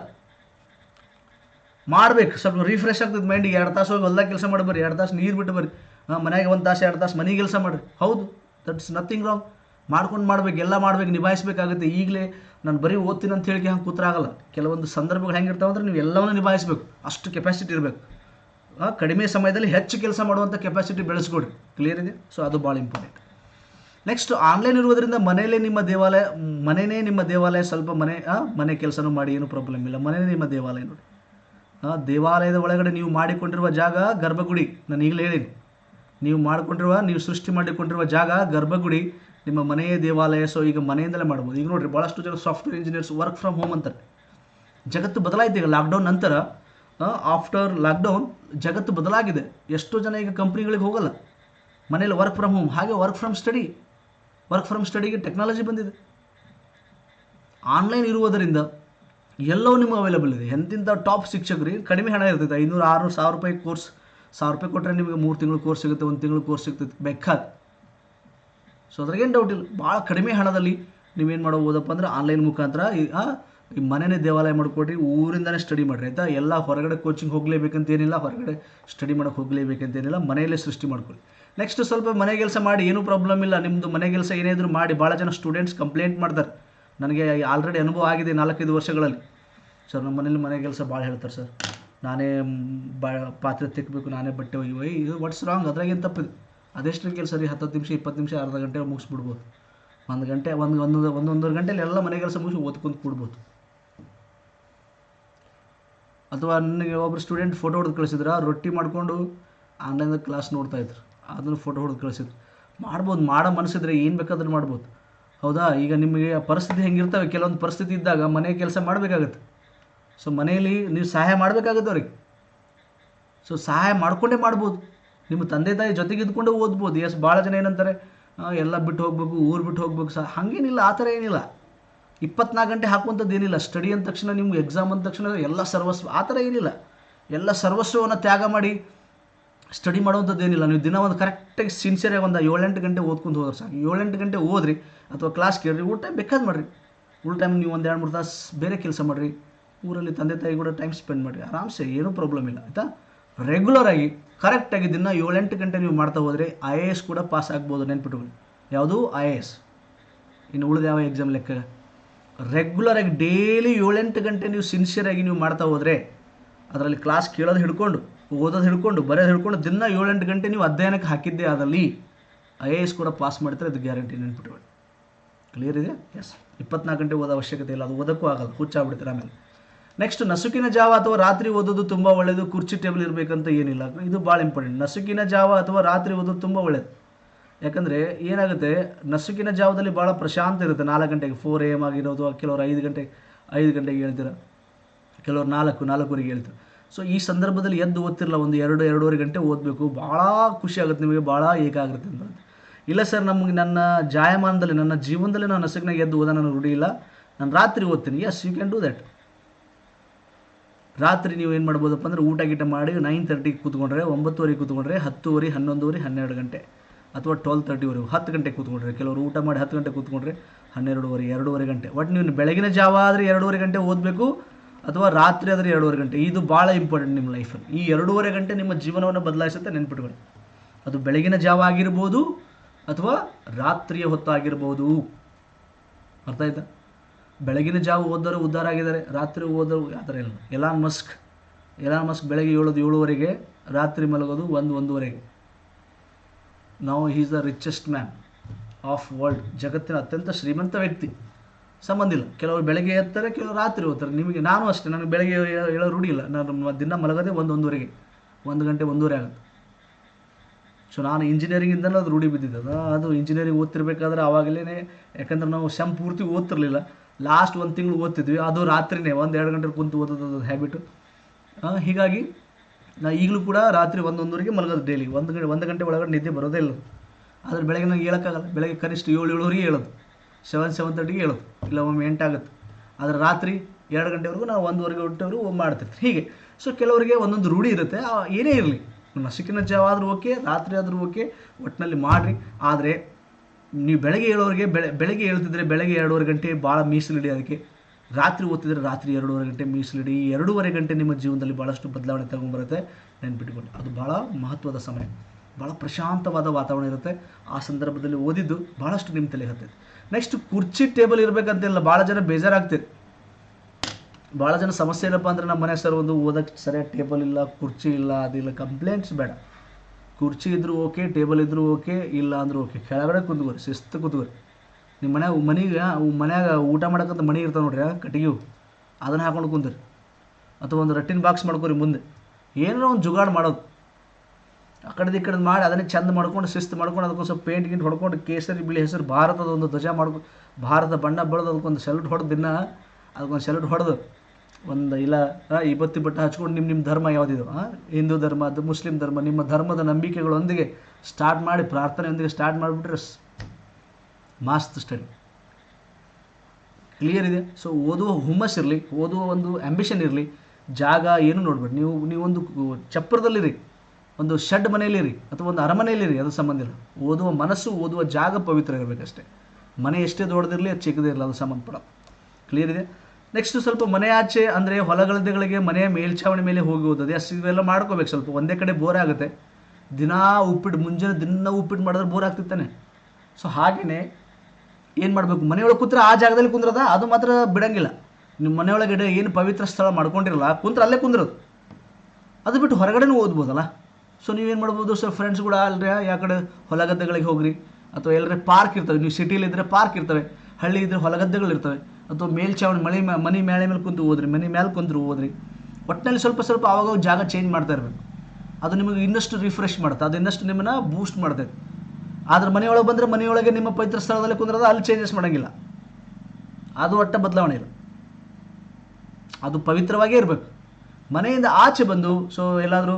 ಮಾಡ್ಬೇಕು, ಸ್ವಲ್ಪ ರಿಫ್ರೆಶ್ ಆಗ್ತದೆ ಮೈಂಡಿಗೆ ಎರಡು ತಾಸು ಹೋಗಿ ಹೊಲ್ದಾಗ ಕೆಲಸ ಮಾಡಿ ಬರ್ರಿ. ಎರಡು ತಾಸು ನೀರು ಬಿಟ್ಟು ಬರ್ರಿ. ಹಾಂ ಮನೆಯಾಗೆ ಒಂದು ತಾಸು, ಎರಡು ತಾಸು ಮನೆಗೆ ಕೆಲಸ ಮಾಡಿರಿ. ಹೌದು ದಟ್ಸ್ ನಥಿಂಗ್ ರಾಂಗ್ ಮಾಡ್ಕೊಂಡು ಮಾಡ್ಬೇಕು, ಎಲ್ಲ ಮಾಡ್ಬೇಕು, ನಿಭಾಯಿಸ್ಬೇಕಾಗುತ್ತೆ. ಈಗಲೇ ನಾನು ಬರೀ ಓದ್ತೀನಿ ಅಂತ ಹೇಳಿ ಹಂಗೆ ಕೂತ್ರಾಗಲ್ಲ ಕೆಲವೊಂದು ಸಂದರ್ಭಗಳು ಹೆಂಗಿರ್ತಾವೆ ಅಂದ್ರೆ ನೀವು ಎಲ್ಲವನ್ನು ನಿಭಾಯಿಸ್ಬೇಕು. ಅಷ್ಟು ಕೆಪಾಸಿಟಿ ಇರಬೇಕು. ಕಡಿಮೆ ಸಮಯದಲ್ಲಿ ಹೆಚ್ಚು ಕೆಲಸ ಮಾಡುವಂಥ ಕೆಪಾಸಿಟಿ ಬೆಳೆಸ್ಕೊಡ್ರಿ. ಕ್ಲಿಯರ್ ಇದೆ ಸೊ ಅದು ಭಾಳ ಇಂಪಾರ್ಟೆಂಟ್ ನೆಕ್ಸ್ಟ್ ಆನ್ಲೈನ್ ಇರುವುದರಿಂದ ಮನೆಯಲ್ಲೇ ನಿಮ್ಮ ದೇವಾಲಯ ಮನೆಯೇ ನಿಮ್ಮ ದೇವಾಲಯ, ಸ್ವಲ್ಪ ಮನೆ ಮನೆ ಕೆಲಸನೂ ಮಾಡಿ, ಏನು ಪ್ರಾಬ್ಲಮ್ ಇಲ್ಲ. ಮನೆಯೇ ನಿಮ್ಮ ದೇವಾಲಯ ನೋಡಿ. ದೇವಾಲಯದ ಒಳಗಡೆ ನೀವು ಮಾಡಿಕೊಂಡಿರುವ ಜಾಗ ಗರ್ಭಗುಡಿ. ನಾನು ಈಗಲೇ ಹೇಳೀನಿ. ನೀವು ಮಾಡಿಕೊಂಡಿರುವ, ನೀವು ಸೃಷ್ಟಿ ಮಾಡಿಕೊಂಡಿರುವ ಜಾಗ ಗರ್ಭಗುಡಿ. ನಿಮ್ಮ ಮನೆಯೇ ದೇವಾಲಯ ಸೊ ಈಗ ಮನೆಯಿಂದಲೇ ಮಾಡ್ಬೋದು. ಈಗ ನೋಡಿರಿ ಭಾಳಷ್ಟು ಜನ software engineers work from home ಅಂತಾರೆ. ಜಗತ್ತು ಬದಲಾಯಿತು ಈಗ ಲಾಕ್ಡೌನ್ ನಂತರ ಆಫ್ಟರ್ ಲಾಕ್ಡೌನ್ ಜಗತ್ತು ಬದಲಾಗಿದೆ. ಎಷ್ಟೋ ಜನ ಈಗ ಕಂಪ್ನಿಗಳಿಗೆ ಹೋಗಲ್ಲ. ಮನೇಲಿ ವರ್ಕ್ ಫ್ರಮ್ ಹೋಮ್ ಹಾಗೆ work from study work from ಸ್ಟಡಿಗೆ technology ಬಂದಿದೆ. ಆನ್ಲೈನ್ ಇರುವುದರಿಂದ ಎಲ್ಲವೂ ನಿಮಗೆ ಅವೈಲೇಬಲ್ ಇದೆ. ಎಂತಿಂಥ ಟಾಪ್ ಶಿಕ್ಷಕರಿಗೆ ಕಡಿಮೆ ಹಣ ಇರ್ತೈತೆ. ಐನೂರು, ಆರುನೂರು, ಸಾವಿರ ರೂಪಾಯಿ ಕೋರ್ಸ್ ಸಾವಿರ ರೂಪಾಯಿ ಕೊಟ್ಟರೆ ನಿಮಗೆ ಮೂರು ತಿಂಗಳು ಕೋರ್ಸ್ ಸಿಗುತ್ತೆ, ಒಂದು ತಿಂಗಳು ಕೋರ್ಸ್ ಸಿಗ್ತೈತೆ. ಬೇಕಾದ ಸೊ ಅದ್ರಾಗೇನು ಡೌಟ್ ಇಲ್ಲ. ಭಾಳ ಕಡಿಮೆ ಹಣದಲ್ಲಿ ನೀವೇನು ಮಾಡ್ಬೋದಪ್ಪ ಅಂದ್ರೆ ಆನ್ಲೈನ್ ಮುಖಾಂತರ ಈ- ಮನೆನೇ ದೇವಾಲಯ ಮಾಡಿಕೊಡ್ರಿ, ಊರಿಂದನೇ ಸ್ಟಡಿ ಮಾಡಿರಿ, ಆಯಿತಾ? ಎಲ್ಲ ಹೊರಗಡೆ ಕೋಚಿಂಗ್ ಹೋಗಲೇಬೇಕಂತೇನಿಲ್ಲ, ಹೊರಗಡೆ ಸ್ಟಡಿ ಮಾಡೋಕ್ಕೆ ಹೋಗಲೇಬೇಕಂತೇನಿಲ್ಲ, ಮನೆಯಲ್ಲೇ ಸೃಷ್ಟಿ ಮಾಡ್ಕೊಳ್ಳಿ ನೆಕ್ಸ್ಟ್ ಸ್ವಲ್ಪ ಮನೆ ಕೆಲಸ ಮಾಡಿ, ಏನೂ ಪ್ರಾಬ್ಲಮ್ ಇಲ್ಲ. ನಿಮ್ಮದು ಮನೆ ಕೆಲಸ ಇದ್ರೂ ಮಾಡಿ ಭಾಳ ಜನ ಸ್ಟೂಡೆಂಟ್ಸ್ ಕಂಪ್ಲೇಂಟ್ ಮಾಡ್ತಾರೆ. ನನಗೆ ಆಲ್ರೆಡಿ ಅನುಭವ ಆಗಿದೆ ನಾಲ್ಕೈದು ವರ್ಷಗಳಲ್ಲಿ. ಸರ್ ನಮ್ಮ ಮನೇಲಿ ಮನೆ ಕೆಲಸ ಭಾಳ ಹೇಳ್ತಾರೆ ಸರ್ ನಾನೇ ಬಾ, ಪಾತ್ರೆ ತೆಕ್ಕಬೇಕು ನಾನೇ ಬಟ್ಟೆ ಒಯ್ಯುವ, ಇದು ವಾಟ್ಸ್ ರಾಂಗ್ ಅದ್ರಾಗೇನು ತಪ್ಪಿದೆ? ಅದೆಷ್ಟು ಕೆಲಸ ರೀ ಹತ್ತು ನಿಮಿಷ, ಇಪ್ಪತ್ತು ನಿಮಿಷ, ಅರ್ಧ ಗಂಟೆ ಮುಗಿಸ್ಬಿಡ್ಬೋದು. ಒಂದು ಗಂಟೆ, ಒಂದು ಒಂದು, ಒಂದೊಂದೂವರೆ ಗಂಟೆಲಿ ಎಲ್ಲ ಮನೆ ಕೆಲಸ ಮುಗಿಸಿ ಓದ್ಕೊಂಡು ಕೂಡ್ಬೋದು. ಅಥವಾ ನನಗೆ ಒಬ್ಬರು ಸ್ಟೂಡೆಂಟ್ ಫೋಟೋ ಹೊಡೆದು ಕಳಿಸಿದ್ರೆ, ರೊಟ್ಟಿ ಮಾಡಿಕೊಂಡು ಆನ್ಲೈನ್ದಾಗ ಕ್ಲಾಸ್ ನೋಡ್ತಾ ಇದ್ರು. ಅದನ್ನು ಫೋಟೋ ಹೊಡೆದು ಕಳಿಸಿದ್ರು. ಮಾಡ್ಬೋದು, ಮಾಡೋ ಮನಸ್ಸಿದ್ರೆ ಏನು ಬೇಕಾದ್ರೂ ಮಾಡ್ಬೋದು. ಹೌದಾ? ಈಗ ನಿಮಗೆ ಪರಿಸ್ಥಿತಿ ಹೆಂಗಿರ್ತವೆ? ಕೆಲವೊಂದು ಪರಿಸ್ಥಿತಿ ಇದ್ದಾಗ ಮನೆ ಕೆಲಸ ಮಾಡಬೇಕಾಗತ್ತೆ. ಸೊ ಮನೆಯಲ್ಲಿ ನೀವು ಸಹಾಯ ಮಾಡಬೇಕಾಗತ್ತೆ ಅವ್ರಿಗೆ. ಸೊ ಸಹಾಯ ಮಾಡಿಕೊಂಡೇ ಮಾಡ್ಬೋದು. ನಿಮ್ಮ ತಂದೆ ತಾಯಿ ಜೊತೆಗೆ ಇದ್ಕೊಂಡು ಓದ್ಬೋದು. ಎಸ್ ಭಾಳ ಜನ ಏನಂತಾರೆ ಎಲ್ಲ ಬಿಟ್ಟು ಹೋಗ್ಬೇಕು, ಊರು ಬಿಟ್ಟು ಹೋಗ್ಬೇಕು ಸಹ. ಹಾಗೇನಿಲ್ಲ, ಆ ಥರ ಏನಿಲ್ಲ. ಇಪ್ಪತ್ನಾಲ್ಕು ಗಂಟೆ ಹಾಕುವಂಥದ್ದು ಏನಿಲ್ಲ. ಸ್ಟಡಿ ಅಂದ ತಕ್ಷಣ, ನಿಮ್ಗೆ ಎಕ್ಸಾಮ್ ಅಂದ ತಕ್ಷಣ ಎಲ್ಲ ಸರ್ವಸ್ವ ಆ ಥರ ಏನಿಲ್ಲ. ಎಲ್ಲ ಸರ್ವಸ್ವವನ್ನು ತ್ಯಾಗ ಮಾಡಿ ಸ್ಟಡಿ ಮಾಡುವಂಥದ್ದು ಏನಿಲ್ಲ. ನೀವು ದಿನ ಒಂದು ಕರೆಕ್ಟಾಗಿ ಸಿನ್ಸಿಯರಾಗಿ ಒಂದು ಏಳೆಂಟು ಗಂಟೆ ಓದ್ಕೊಂಡು ಹೋದ್ರೆ ಸಾಕು. ಏಳೆಂಟು ಗಂಟೆ ಓದ್ರಿ, ಅಥವಾ ಕ್ಲಾಸ್ ಕೇಳ್ರಿ, ಊಟ ಟೈಮ್ ಬೇಕಾದ್ ಮಾಡಿರಿ. ಉಳ್ ಟೈಮ್ ನೀವು ಒಂದು ಎರಡು ಮೂರು ತಾಸು ಬೇರೆ ಕೆಲಸ ಮಾಡಿರಿ. ಊರಲ್ಲಿ ತಂದೆ ತಾಯಿ ಕೂಡ ಟೈಮ್ ಸ್ಪೆಂಡ್ ಮಾಡಿರಿ. ಆರಾಮ್ಸೆ, ಏನೂ ಪ್ರಾಬ್ಲಮ್ ಇಲ್ಲ, ಆಯಿತಾ? ರೆಗ್ಯುಲರ್ ಆಗಿ ಕರೆಕ್ಟಾಗಿ ದಿನ ಏಳೆಂಟು ಗಂಟೆ ನೀವು ಮಾಡ್ತಾ ಹೋದರೆ ಐ ಎ ಎಸ್ ಕೂಡ ಪಾಸ್ ಆಗ್ಬೋದು ನೆನ್ಪಿಟ್ಕೊಂಡು ಯಾವುದು? ಐ ಎ ಎಸ್ ಇನ್ನು ಉಳಿದ ಯಾವ ಎಕ್ಸಾಮ್ ಲೆಕ್ಕ? ರೆಗ್ಯುಲರ್ ಆಗಿ ಡೈಲಿ ಏಳೆಂಟು ಗಂಟೆ ನೀವು ಸಿನ್ಸಿಯರಾಗಿ ನೀವು ಮಾಡ್ತಾ ಹೋದರೆ, ಅದರಲ್ಲಿ ಕ್ಲಾಸ್ ಕೇಳೋದು ಹಿಡ್ಕೊಂಡು, ಓದೋದು ಹಿಡ್ಕೊಂಡು, ಬರೆಯೋದು ಹಿಡ್ಕೊಂಡು ದಿನ ಏಳೆಂಟು ಗಂಟೆ ನೀವು ಅಧ್ಯಯನಕ್ಕೆ ಹಾಕಿದ್ದೆ ಆದಲ್ಲಿ ಐ ಎ ಎಸ್ ಕೂಡ ಪಾಸ್ ಮಾಡ್ತಾರೆ, ಅದು ಗ್ಯಾರಂಟಿ ನೆನ್ಪಿಟ್ಕೊಳ್ಳಿ. ಕ್ಲಿಯರ್ ಇದೆ ಎಸ್ ಇಪ್ಪತ್ನಾಲ್ಕು ಗಂಟೆ ಓದೋ ಅವಶ್ಯಕತೆ ಇಲ್ಲ, ಅದು ಓದೋಕ್ಕೂ ಆಗಲ್ಲ, ಹುಚ್ಚಾಗ್ಬಿಡ್ತೀರ ಆಮೇಲೆ. ನೆಕ್ಸ್ಟ್ ನಸುಕಿನ ಜಾವ ಅಥವಾ ರಾತ್ರಿ ಓದೋದು ತುಂಬ ಒಳ್ಳೆಯದು ಕುರ್ಚಿ ಟೇಬಲ್ ಇರಬೇಕಂತ ಏನಿಲ್ಲ. ಇದು ಭಾಳ ಇಂಪಾರ್ಟೆಂಟ್ ನಸುಕಿನ ಜಾವ ಅಥವಾ ರಾತ್ರಿ ಓದೋದು ತುಂಬ ಒಳ್ಳೆಯದು ಯಾಕಂದರೆ ಏನಾಗುತ್ತೆ, ನಸುಕಿನ ಜಾವದಲ್ಲಿ ಭಾಳ ಪ್ರಶಾಂತ ಇರುತ್ತೆ. ನಾಲ್ಕು ಗಂಟೆಗೆ ಫೋರ್ ಎ ಎಂ ಆಗಿರೋದು ಕೆಲವರು ಐದು ಗಂಟೆಗೆ ಐದು ಗಂಟೆಗೆ ಹೇಳ್ತೀರ. ಕೆಲವರು ನಾಲ್ಕು, ನಾಲ್ಕುವರೆಗೆ ಹೇಳ್ತೀರ. ಸೊ ಈ ಸಂದರ್ಭದಲ್ಲಿ ಎದ್ದು ಓದ್ತಿರಲ್ಲ ಒಂದು ಎರಡು, ಎರಡೂವರೆ ಗಂಟೆ ಓದಬೇಕು. ಭಾಳ ಖುಷಿ ಆಗುತ್ತೆ ನಿಮಗೆ ಭಾಳ ಏಕಾಗ್ರತೆ ಅಂತ. ಇಲ್ಲ ಸರ್ ನಮಗೆ ನನ್ನ ಜಾಯಮಾನದಲ್ಲಿ, ನನ್ನ ಜೀವನದಲ್ಲಿ ನಾನು ನಸುಕಿನಾಗ ಎದ್ದು ಓದೋ ನನಗೆ ರೂಢಿ ಇಲ್ಲ. ನಾನು ರಾತ್ರಿ ಓದ್ತೀನಿ. Yes you can do that ರಾತ್ರಿ ನೀವು ಏನು ಮಾಡ್ಬೋದಪ್ಪ ಅಂದರೆ ಊಟ ಗೀಟ ಮಾಡಿ ನೈನ್ ತರ್ಟಿಗೆ ಕೂತ್ಕೊಂಡ್ರೆ, ಒಂಬತ್ತುವರೆಗೆ ಕೂತ್ಕೊಂಡ್ರೆ, ಹತ್ತುವರೆ, ಹನ್ನೊಂದುವರೆ, ಹನ್ನೆರಡು ಗಂಟೆ. ಅಥವಾ ಟ್ವೆಲ್ ತರ್ಟಿವರೆಗೂ ಹತ್ತು ಗಂಟೆ ಕೂತ್ಕೊಂಡ್ರೆ. ಕೆಲವರು ಊಟ ಮಾಡಿ ಹತ್ತು ಗಂಟೆ ಕೂತ್ಕೊಂಡ್ರೆ, ಹನ್ನೆರಡುವರೆ, ಎರಡೂವರೆ ಗಂಟೆ. ಒಟ್ಟು ನೀವು ಬೆಳಗಿನ ಜಾವ ಆದರೆ ಎರಡೂವರೆ ಗಂಟೆ ಓದಬೇಕು, ಅಥವಾ ರಾತ್ರಿ ಆದರೆ ಎರಡೂವರೆ ಗಂಟೆ. ಇದು ಭಾಳ ಇಂಪಾರ್ಟೆಂಟ್ ನಿಮ್ಮ ಲೈಫಲ್ಲಿ ಈ ಎರಡೂವರೆ ಗಂಟೆ ನಿಮ್ಮ ಜೀವನವನ್ನು ಬದಲಾಯಿಸುತ್ತೆ ನೆನ್ಪಿಟ್ಕೊಳ್ಳಿ. ಅದು ಬೆಳಗಿನ ಜಾವ ಆಗಿರ್ಬೋದು, ಅಥವಾ ರಾತ್ರಿಯ ಹೊತ್ತು ಆಗಿರ್ಬೋದು ಅರ್ಥ ಆಯ್ತಾ? ಬೆಳಗಿನ ಜಾವ ಓದೋರು ಉದ್ಧಾರ ಆಗಿದ್ದಾರೆ, ರಾತ್ರಿ ಓದೋರು ಯಾವ ಥರ ಇಲ್ಲ. ಎಲಾನ್ ಮಸ್ಕ್ ಎಲಾನ್ ಮಸ್ಕ್ ಬೆಳಗ್ಗೆ ಏಳೋದು ಏಳುವರೆಗೆ, ರಾತ್ರಿ ಮಲಗೋದು ಒಂದು ಒಂದೂವರೆಗೆ. ನಾವು is the richest man of world ಜಗತ್ತಿನ ಅತ್ಯಂತ ಶ್ರೀಮಂತ ವ್ಯಕ್ತಿ. ಸಂಬಂಧ ಇಲ್ಲ. ಕೆಲವರು ಬೆಳಗ್ಗೆ ಎತ್ತಾರೆ, ಕೆಲವರು ರಾತ್ರಿ ಓದ್ತಾರೆ. ನಿಮಗೆ ನಾನು ಅಷ್ಟೇ, ನನಗೆ ಬೆಳಗ್ಗೆ ಹೇಳೋ ರೂಢಿ ಇಲ್ಲ. ನಾನು ದಿನ ಮಲಗೋದೇ ಒಂದು ಒಂದೂವರೆಗೆ. ಒಂದು ಗಂಟೆ ಒಂದೂವರೆ ಆಗುತ್ತೆ. ಸೊ ನಾನು ಇಂಜಿನಿಯರಿಂಗಿಂದಲೂ ಅದು ರೂಢಿ ಬಿದ್ದಿದ್ದು ಅದು ಇಂಜಿನಿಯರಿಂಗ್ ಓದ್ತಿರ್ಬೇಕಾದ್ರೆ ಆವಾಗಲೇ ಯಾಕಂದ್ರೆ ನಾವು ಸೆಮ್ ಪೂರ್ತಿ ಓದ್ತಿರ್ಲಿಲ್ಲ. ಲಾಸ್ಟ್ ಒಂದು ತಿಂಗಳು ಓದ್ತಿದ್ವಿ. ಅದು ರಾತ್ರಿನೇ ಒಂದು ಎರಡು ಗಂಟೆ ಕುಂತು ಓದೋದು ಹ್ಯಾಬಿಟು ಹೀಗಾಗಿ ನಾ ಈಗಲೂ ಕೂಡ ರಾತ್ರಿ ಒಂದೊಂದೂರಿಗೆ ಮಲಗೋದು ಡೈಲಿ ಒಂದು ಗಂಟೆ ಒಂದು ಗಂಟೆ ಒಳಗಡೆ ನಿದ್ದೆ ಬರೋದೇ ಇಲ್ಲ. ಆದರೆ ಬೆಳಗ್ಗೆ ನಂಗೆ ಹೇಳೋಕ್ಕಾಗಲ್ಲ. ಬೆಳಗ್ಗೆ ಕನಿಷ್ಠ ಏಳು, ಏಳುವರೆಗೆ ಹೇಳೋದು. ಸೆವೆನ್ ಸೆವೆನ್ ತರ್ಟಿಗೆ ಹೇಳೋದು. ಇಲ್ಲ ಒಮ್ಮೆ ಎಂಟಾಗುತ್ತೆ ಆದರೆ ರಾತ್ರಿ ಎರಡು ಗಂಟೆವರೆಗೂ ನಾವು ಒಂದುವರೆಗೆ ಹೊಟ್ಟೆವರೆಗೂ ಮಾಡ್ತಿರ್ತೀವಿ. ಹೀಗೆ. ಸೊ ಕೆಲವರಿಗೆ ಒಂದೊಂದು ರೂಢಿ ಇರುತ್ತೆ. ಏನೇ ಇರಲಿ. ನಸುಕಿನ ಜಾವ ಆದರೂ ಓಕೆ ರಾತ್ರಿ ಆದರೂ ಓಕೆ ಒಟ್ಟಿನಲ್ಲಿ ಮಾಡಿರಿ. ಆದರೆ ನೀವು ಬೆಳಗ್ಗೆ ಏಳೋರಿಗೆ ಬೆಳೆ, ಬೆಳಗ್ಗೆ ಹೇಳ್ತಿದ್ರೆ ಬೆಳಗ್ಗೆ ಎರಡೂವರೆ ಗಂಟೆ ಭಾಳ ಮೀಸಲಿಡಿ ಅದಕ್ಕೆ. ರಾತ್ರಿ ಓದ್ತಿದ್ರೆ ರಾತ್ರಿ ಎರಡೂವರೆ ಗಂಟೆ ಮೀಸಲಿಡಿ. ಎರಡೂವರೆ ಗಂಟೆ ನಿಮ್ಮ ಜೀವನದಲ್ಲಿ ಭಾಳಷ್ಟು ಬದಲಾವಣೆ ತಗೊಂಡ್ಬರುತ್ತೆ ನೆನ್ಪಿಟ್ಕೊಂಡು. ಅದು ಭಾಳ ಮಹತ್ವದ ಸಮಯ. ಭಾಳ ಪ್ರಶಾಂತವಾದ ವಾತಾವರಣ ಇರುತ್ತೆ. ಆ ಸಂದರ್ಭದಲ್ಲಿ ಓದಿದ್ದು ಭಾಳಷ್ಟು ನಿಮ್ಮ ತಲೆ ಹತ್ತೈತೆ. ನೆಕ್ಸ್ಟ್ ಕುರ್ಚಿ ಟೇಬಲ್ ಇರಬೇಕಂತಿಲ್ಲ ಭಾಳ ಜನ ಬೇಜಾರಾಗ್ತಿದೆ ಭಾಳ ಜನ ಸಮಸ್ಯೆ ಏನಪ್ಪ ಅಂದ್ರೆ ನಮ್ಮ ಮನೆ ಸರ್ ಒಂದು ಓದಕ್ಕೆ ಸರಿಯಾಗಿ ಟೇಬಲ್ ಇಲ್ಲ, ಕುರ್ಚಿ ಇಲ್ಲ, ಅದಿಲ್ಲ, ಕಂಪ್ಲೇಂಟ್ಸ್ ಬೇಡ. ಕುರ್ಚಿ ಇದ್ರೂ ಓಕೆ, ಟೇಬಲ್ ಇದ್ರೂ ಓಕೆ, ಇಲ್ಲ ಅಂದ್ರೂ ಓಕೆ. ಕೆಳಗಡೆ ಕುಂತ್ಕೋರಿ, ಶಿಸ್ತು ಕುಂತ್ಕೋರಿ. ನಿಮ್ಮ ಮನ್ಯಾಗ ಮನೆಗೆ ಮನ್ಯಾಗ ಊಟ ಮಾಡಕ್ಕಂತ ಮನೆ ಇರ್ತಾವೆ ನೋಡ್ರಿ ಕಟ್ಟಿಗೆ ಅದನ್ನು ಹಾಕೊಂಡು ಕುಂದ್ರಿ. ಅಥವಾ ಒಂದು ರಟ್ಟಿನ ಬಾಕ್ಸ್ ಮಾಡ್ಕೊರಿ ಮುಂದೆ. ಏನಾರ ಒಂದು ಜುಗಾಡ್ ಮಾಡೋದು. ಆ ಕಡೆದು ಈ ಕಡೆದು ಮಾಡಿ ಅದನ್ನೇ ಚಂದ ಮಾಡ್ಕೊಂಡು, ಶಿಸ್ತು ಮಾಡ್ಕೊಂಡು, ಅದಕ್ಕೊಂದು ಸ್ವಲ್ಪ ಪೇಂಟ್ ಗಿಂಟ್ ಹೊಡ್ಕೊಂಡು, ಕೇಸರಿ, ಬಿಳಿ ಹೆಸರು, ಭಾರತದ ಒಂದು ಧ್ವಜ ಮಾಡ್ಕೊ ಭಾರತ ಬಣ್ಣ ಬೆಳೆದು ಅದಕ್ಕೊಂದು ಸೆಲ್ಯೂಟ್ ಹೊಡೆದು ದಿನ, ಅದಕ್ಕೊಂದು ಸೆಲ್ಯೂಟ್ ಹೊಡೆದು ಒಂದು ಇಲ್ಲ ಈ ಬತ್ತಿ ಬಟ್ಟೆ ಹಚ್ಕೊಂಡು ನಿಮ್ಮ ನಿಮ್ಮ ಧರ್ಮ ಯಾವುದಿದೆ ಹಿಂದೂ ಧರ್ಮ, ಅದು ಮುಸ್ಲಿಂ ಧರ್ಮ, ನಿಮ್ಮ ಧರ್ಮದ ನಂಬಿಕೆಗಳೊಂದಿಗೆ ಸ್ಟಾರ್ಟ್ ಮಾಡಿ, ಪ್ರಾರ್ಥನೆಯೊಂದಿಗೆ ಸ್ಟಾರ್ಟ್ ಮಾಡಿಬಿಟ್ರೆ ಮಾಸ್ತ್ ಸ್ಟಡಿ ಕ್ಲಿಯರ್ ಇದೆ? ಸೊ ಓದುವ ಹುಮ್ಮಸ್ ಇರಲಿ, ಓದುವ ಒಂದು ಆಂಬಿಷನ್ ಇರಲಿ, ಜಾಗ ಏನು ನೋಡ್ಬೇಡಿ. ನೀವು ನೀವೊಂದು ಚಪ್ಪರದಲ್ಲಿರಿ ಒಂದು ಶೆಡ್ ಮನೆಯಲ್ಲಿರಿ, ಅಥವಾ ಒಂದು ಅರಮನೆಯಲ್ಲಿರಿ, ಅದು ಸಂಬಂಧ ಇಲ್ಲ. ಓದುವ ಮನಸ್ಸು, ಓದುವ ಜಾಗ ಪವಿತ್ರ ಇರಬೇಕಷ್ಟೇ. ಮನೆ ಎಷ್ಟೇ ದೊಡ್ಡದಿರಲಿ, ಅದು ಚಿಕ್ಕದೇ ಇರಲಿ ಅದು ಸಂಬಂಧಪಡ. ಕ್ಲಿಯರ್ ಇದೆ? ನೆಕ್ಸ್ಟ್ ಸ್ವಲ್ಪ ಮನೆ ಆಚೆ, ಅಂದರೆ ಹೊಲಗದ್ದೆಗಳಿಗೆ ಮನೆಯ ಮೇಲ್ಛಾವಣಿ ಮೇಲೆ ಹೋಗಿ ಎಷ್ಟು ಇವೆಲ್ಲ ಮಾಡ್ಕೋಬೇಕು ಸ್ವಲ್ಪ. ಒಂದೇ ಕಡೆ ಬೋರ್ ಆಗುತ್ತೆ. ದಿನಾ ಉಪ್ಪಿಟ್ಟು ಮುಂಜಾನೆ ದಿನ ಉಪ್ಪಿಟ್ಟು ಮಾಡಿದ್ರೆ ಬೋರ್ ಆಗ್ತಿತ್ತಾನೆ ಸೊ ಹಾಗೆಯೇ ಏನು ಮಾಡಬೇಕು? ಮನೆಯೊಳಗೆ ಕೂತ್ರೆ ಆ ಜಾಗದಲ್ಲಿ ಕುಂದ್ರದ, ಅದು ಮಾತ್ರ ಬಿಡಂಗಿಲ್ಲ. ನಿಮ್ಮ ಮನೆಯೊಳಗಡೆ ಏನು ಪವಿತ್ರ ಸ್ಥಳ ಮಾಡ್ಕೊಂಡಿರಲ್ಲ ಕುಂತ್ರೆ ಅಲ್ಲೇ ಕುಂದ್ರದು. ಅದು ಬಿಟ್ಟು ಹೊರಗಡೆನೂ ಓದ್ಬೋದಲ್ಲ? ಸೊ ನೀವೇನು ಮಾಡ್ಬೋದು? ಸೊ ಫ್ರೆಂಡ್ಸ್ ಕೂಡ ಅಲ್ರಿ ಯಾವ ಕಡೆ ಹೊಲಗದ್ದೆಗಳಿಗೆ ಹೋಗ್ರಿ. ಅಥವಾ ಎಲ್ಲರೇ ಪಾರ್ಕ್ ಇರ್ತವೆ. ನೀವು ಸಿಟಿಲಿದ್ದರೆ ಪಾರ್ಕ್ ಇರ್ತವೆ. ಹಳ್ಳಿ ಇದ್ದರೆ ಹೊಲಗದ್ದೆಗಳು ಇರ್ತವೆ ಅಥವಾ ಮೇಲ್ಛಾವಣಿ ಮಳೆ ಮನೆ ಮೇಲೆ ಮೇಲೆ ಕುಂತು ಹೋದ್ರಿ, ಮನೆ ಮೇಲೆ ಕುಂತ್ರು ಹೋದ್ರಿ. ಒಟ್ಟಿನಲ್ಲಿ ಸ್ವಲ್ಪ ಸ್ವಲ್ಪ ಆವಾಗ ಜಾಗ ಚೇಂಜ್ ಮಾಡ್ತಾ ಇರಬೇಕು. ಅದು ನಿಮಗೆ ಇನ್ನಷ್ಟು ರಿಫ್ರೆಶ್ ಮಾಡುತ್ತೆ, ಅದು ಇನ್ನಷ್ಟು ನಿಮ್ಮನ್ನ ಬೂಸ್ಟ್ ಮಾಡ್ತೈತೆ. ಆದ್ರೆ ಮನೆಯೊಳಗೆ ಬಂದರೆ ಮನೆಯೊಳಗೆ ನಿಮ್ಮ ಪವಿತ್ರ ಸ್ಥಳದಲ್ಲಿ ಕುಂದ್ರದ ಅಲ್ಲಿ ಚೇಂಜಸ್ ಮಾಡೋಂಗಿಲ್ಲ. ಅದು ಒಟ್ಟ ಬದಲಾವಣೆ ಇಲ್ಲ. ಅದು ಪವಿತ್ರವಾಗೇ ಇರಬೇಕು. ಮನೆಯಿಂದ ಆಚೆ ಬಂದು ಸೊ ಎಲ್ಲಾದರೂ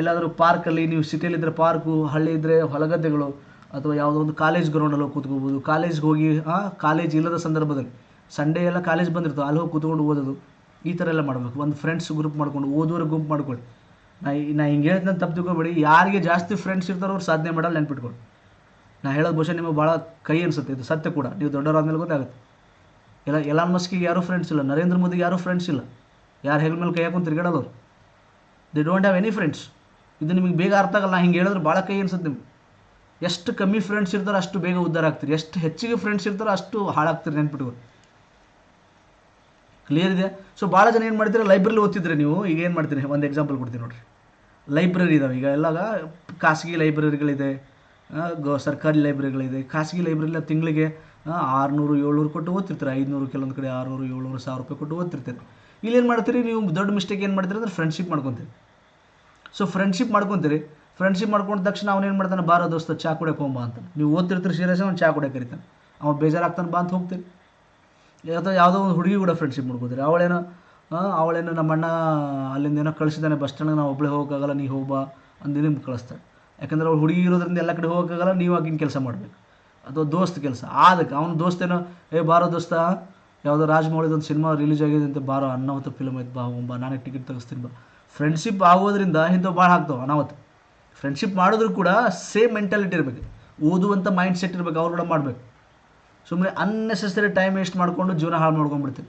ಎಲ್ಲಾದರೂ ಪಾರ್ಕಲ್ಲಿ ನೀವು ಸಿಟಿಯಲ್ಲಿದ್ದರೆ ಪಾರ್ಕು ಹಳ್ಳಿ ಇದ್ದರೆ ಹೊಲಗದ್ದೆಗಳು, ಅಥವಾ ಯಾವುದೋ ಒಂದು ಕಾಲೇಜ್ ಗ್ರೌಂಡಲ್ಲಿ ಹೋಗಿ ಕೂತ್ಕೋಬೋದು ಕಾಲೇಜ್ಗೆ ಹೋಗಿ ಕಾಲೇಜ್ ಇಲ್ಲದ ಸಂದರ್ಭದಲ್ಲಿ ಸಂಡೇ ಎಲ್ಲ ಕಾಲೇಜ್ ಬಂದಿರ್ತವೆ ಅಲ್ಲಿ ಹೋಗಿ ಕೂತ್ಕೊಂಡು ಓದೋದು. ಈ ಥರ ಎಲ್ಲ ಮಾಡಬೇಕು. ಒಂದು ಫ್ರೆಂಡ್ಸ್ ಗ್ರೂಪ್ ಮಾಡ್ಕೊಂಡು ಓದೋರ ಗುಂಪು ಮಾಡ್ಕೊಳ್ಳಿ. ನಾ ನಾ ಹಿಂಗೆ ಹೇಳ್ತೀನಿ ತಪ್ಪು ತಿಳ್ಕೊಬೇಡಿ. ಯಾರಿಗೆ ಜಾಸ್ತಿ ಫ್ರೆಂಡ್ಸ್ ಇರ್ತಾರೋ ಅವ್ರು ಸಾಧನೆ ಮಾಡಲ್ಲ ನೆನ್ಪಿಟ್ಕೊಳ್ಳಿ. ನಾ ಹೇಳೋದು ಬಹುಶಃ ನಿಮಗೆ ಭಾಳ ಕೈ ಅನಿಸುತ್ತೆ. ಇದು ಸತ್ಯ ಕೂಡ. ನೀವು ದೊಡ್ಡವರಾದ್ಮೇಲೆ ಗೊತ್ತಾಗುತ್ತೆ. ಎಲ್ಲ ಎಲಾನ್ ಮಸ್ಕಿಗೆ ಯಾರೂ ಫ್ರೆಂಡ್ಸ್ ಇಲ್ಲ. ನರೇಂದ್ರ ಮೋದಿಗೆ ಯಾರೂ ಫ್ರೆಂಡ್ಸ್ ಇಲ್ಲ. ಯಾರು ಹೆಗಲ ಮೇಲೆ ಕೈ ಹಾಕೊಂಡು ತಿರ್ಗಾಡೋದು ಅವ್ರು. They don't have any friends ಇದು ನಿಮಗೆ ಬೇಗ ಅರ್ಥ ಆಗಲ್ಲ. ನಾ ಹಿಂಗೆ ಹೇಳಿದ್ರೆ ಭಾಳ ಕೈ ಅನ್ಸುತ್ತೆ ನಿಮ್ಗೆ. ಎಷ್ಟು ಕಮ್ಮಿ ಫ್ರೆಂಡ್ಸ್ ಇರ್ತಾರೋ ಅಷ್ಟು ಬೇಗ ಉದ್ಧಾರ ಆಗ್ತೀರಿ. ಎಷ್ಟು ಹೆಚ್ಚಿಗೆ ಫ್ರೆಂಡ್ಸ್ ಇರ್ತಾರೋ ಅಷ್ಟು ಹಾಳಾಗ್ತೀರಿ ನೆನ್ಪಿಟ್ಕೊಳ್ಳಿ. ಕ್ಲಿಯರ್ ಇದೆ? ಸೊ ಭಾಳ ಜನ ಏನು ಮಾಡ್ತೀರಾ ಲೈಬ್ರರಿ ಓದ್ತಿದ್ರೆ ನೀವು? ಈಗ ಏನು ಮಾಡ್ತೀರಿ ಒಂದು ಎಕ್ಸಾಂಪಲ್ ಕೊಡ್ತೀನಿ ನೋಡಿರಿ. ಲೈಬ್ರರಿ ಇದಾವೆ ಈಗ. ಎಲ್ಲಾಗ ಖಾಸಗಿ ಲೈಬ್ರರಿಗಳಿದೆ ಗೋ, ಸರ್ಕಾರಿ ಲೈಬ್ರರಿಗಳಿದೆ ಖಾಸಗಿ ಲೈಬ್ರರಿಲ್ಲ ತಿಂಗಳಿಗೆ ಆರುನೂರು, ಏಳ್ನೂರು ಕೊಟ್ಟು ಓದ್ತಿರ್ತಾರೆ. ಐದುನೂರು, ಕೆಲವೊಂದು ಕಡೆ ಆರುನೂರು, ಏಳ್ನೂರು, ಸಾವಿರ ರೂಪಾಯಿ ಕೊಟ್ಟು ಓದ್ತಿರ್ತಾರೆ. ಏನು ಮಾಡ್ತೀರಿ? ನೀವು ದೊಡ್ಡ ಮಿಸ್ಟೇಕ್ ಏನು ಮಾಡ್ತೀರಿ ಅಂದ್ರೆ ಫ್ರೆಂಡ್ಶಿಪ್ ಮಾಡ್ಕೊತೀರಿ. ಸೊ ಫ್ರೆಂಡ್ಶಿಪ್ ಮಾಡ್ಕೊತೀರಿ. ಫ್ರೆಂಡ್ಶಿಪ್ ಮಾಡ್ಕೊಂಡ ತಕ್ಷಣ ಅವ್ನು ಏನು ಮಾಡ್ತಾನೆ? ಬಾರೋ ದೋಸ್ತ, ಚಾ ಕುಡಿಯೋಕೆ ಹೋಗ್ಬಾ ಅಂತ ನೀವು ಓದ್ತಿರ್ತೀರಿ ಸೀರಿಯಸ್ ಅವ್ನು ಚಾ ಕುಡಿಯೋಕೆ ಕರಿತಾನೆ. ಅವ್ನು ಬೇಜಾರಾಗ್ತಾನೆ, ಬಾ ಅಂತ ಹೋಗ್ತೀರಿ. ಅಥವಾ ಯಾವುದೋ ಒಂದು ಹುಡುಗಿ ಕೂಡ ಫ್ರೆಂಡ್ಶಿಪ್ ಮಾಡ್ಕೋತೀರಿ. ಅವಳೇನೋ ಅವಳೇನೋ ನಮ್ಮ ಅಣ್ಣ ಅಲ್ಲಿಂದ ಏನೋ ಕಳಿಸಿದ್ದಾನೆ ಬಸ್ ಸ್ಟ್ಯಾಂಡ್ಗೆ ನಾವು ಒಬ್ಬಳೇ ಹೋಗೋಕ್ಕಾಗಲ್ಲ, ನೀ ಹೋಗ್ಬಾ ಅಂದು ನಿಮ್ಗೆ ಕಳಿಸ್ತಾಳೆ ಯಾಕಂದ್ರೆ ಅವ್ಳು ಹುಡುಗಿ ಇರೋದ್ರಿಂದ ಎಲ್ಲ ಕಡೆ ಹೋಗೋಕ್ಕಾಗಲ್ಲ, ನೀವು ಆಗಿನ ಕೆಲಸ ಮಾಡಬೇಕು. ಅಥವಾ ದೋಸ್ತ್ ಕೆಲಸ. ಅದಕ್ಕೆ ಅವ್ನ ದೋಸ್ತೇನೋ ಏ, ಬಾರೋ ದೋಸ್ತ, ಯಾವುದೋ ರಾಜಮೌಳಿದೊಂದು ಸಿನಿಮಾ ರಿಲೀಸ್ ಆಗಿದೆ ಅಂತ ಬಾರೋ ಅನ್ನವತ್ತು ಫಿಲ್ಮ್ ಐತೆ, ಬಾ, ಹೋಗ್ ಬಾ, ನಾನೇ ಟಿಕೆಟ್ ತೆಗಿಸ್ತೀನಿ, ಬಾ. ಫ್ರೆಂಡ್ಶಿಪ್ ಆಗೋದ್ರಿಂದ ಇಂಥವು ಭಾಳ ಆಗ್ತಾವೆ ಅನಾವತ್ತು ಫ್ರೆಂಡ್ಶಿಪ್ ಮಾಡಿದ್ರು ಕೂಡ ಸೇಮ್ ಮೆಂಟಾಲಿಟಿ ಇರಬೇಕು. ಓದುವಂಥ ಮೈಂಡ್ ಸೆಟ್ ಇರಬೇಕು, ಅವ್ರು ಕೂಡ ಮಾಡಬೇಕು. ಸುಮ್ಮನೆ ಅನ್ನೆಸೆಸರಿ ಟೈಮ್ ವೇಸ್ಟ್ ಮಾಡಿಕೊಂಡು ಜೀವನ ಹಾಳು ಮಾಡ್ಕೊಂಡ್ಬಿಡ್ತೀವಿ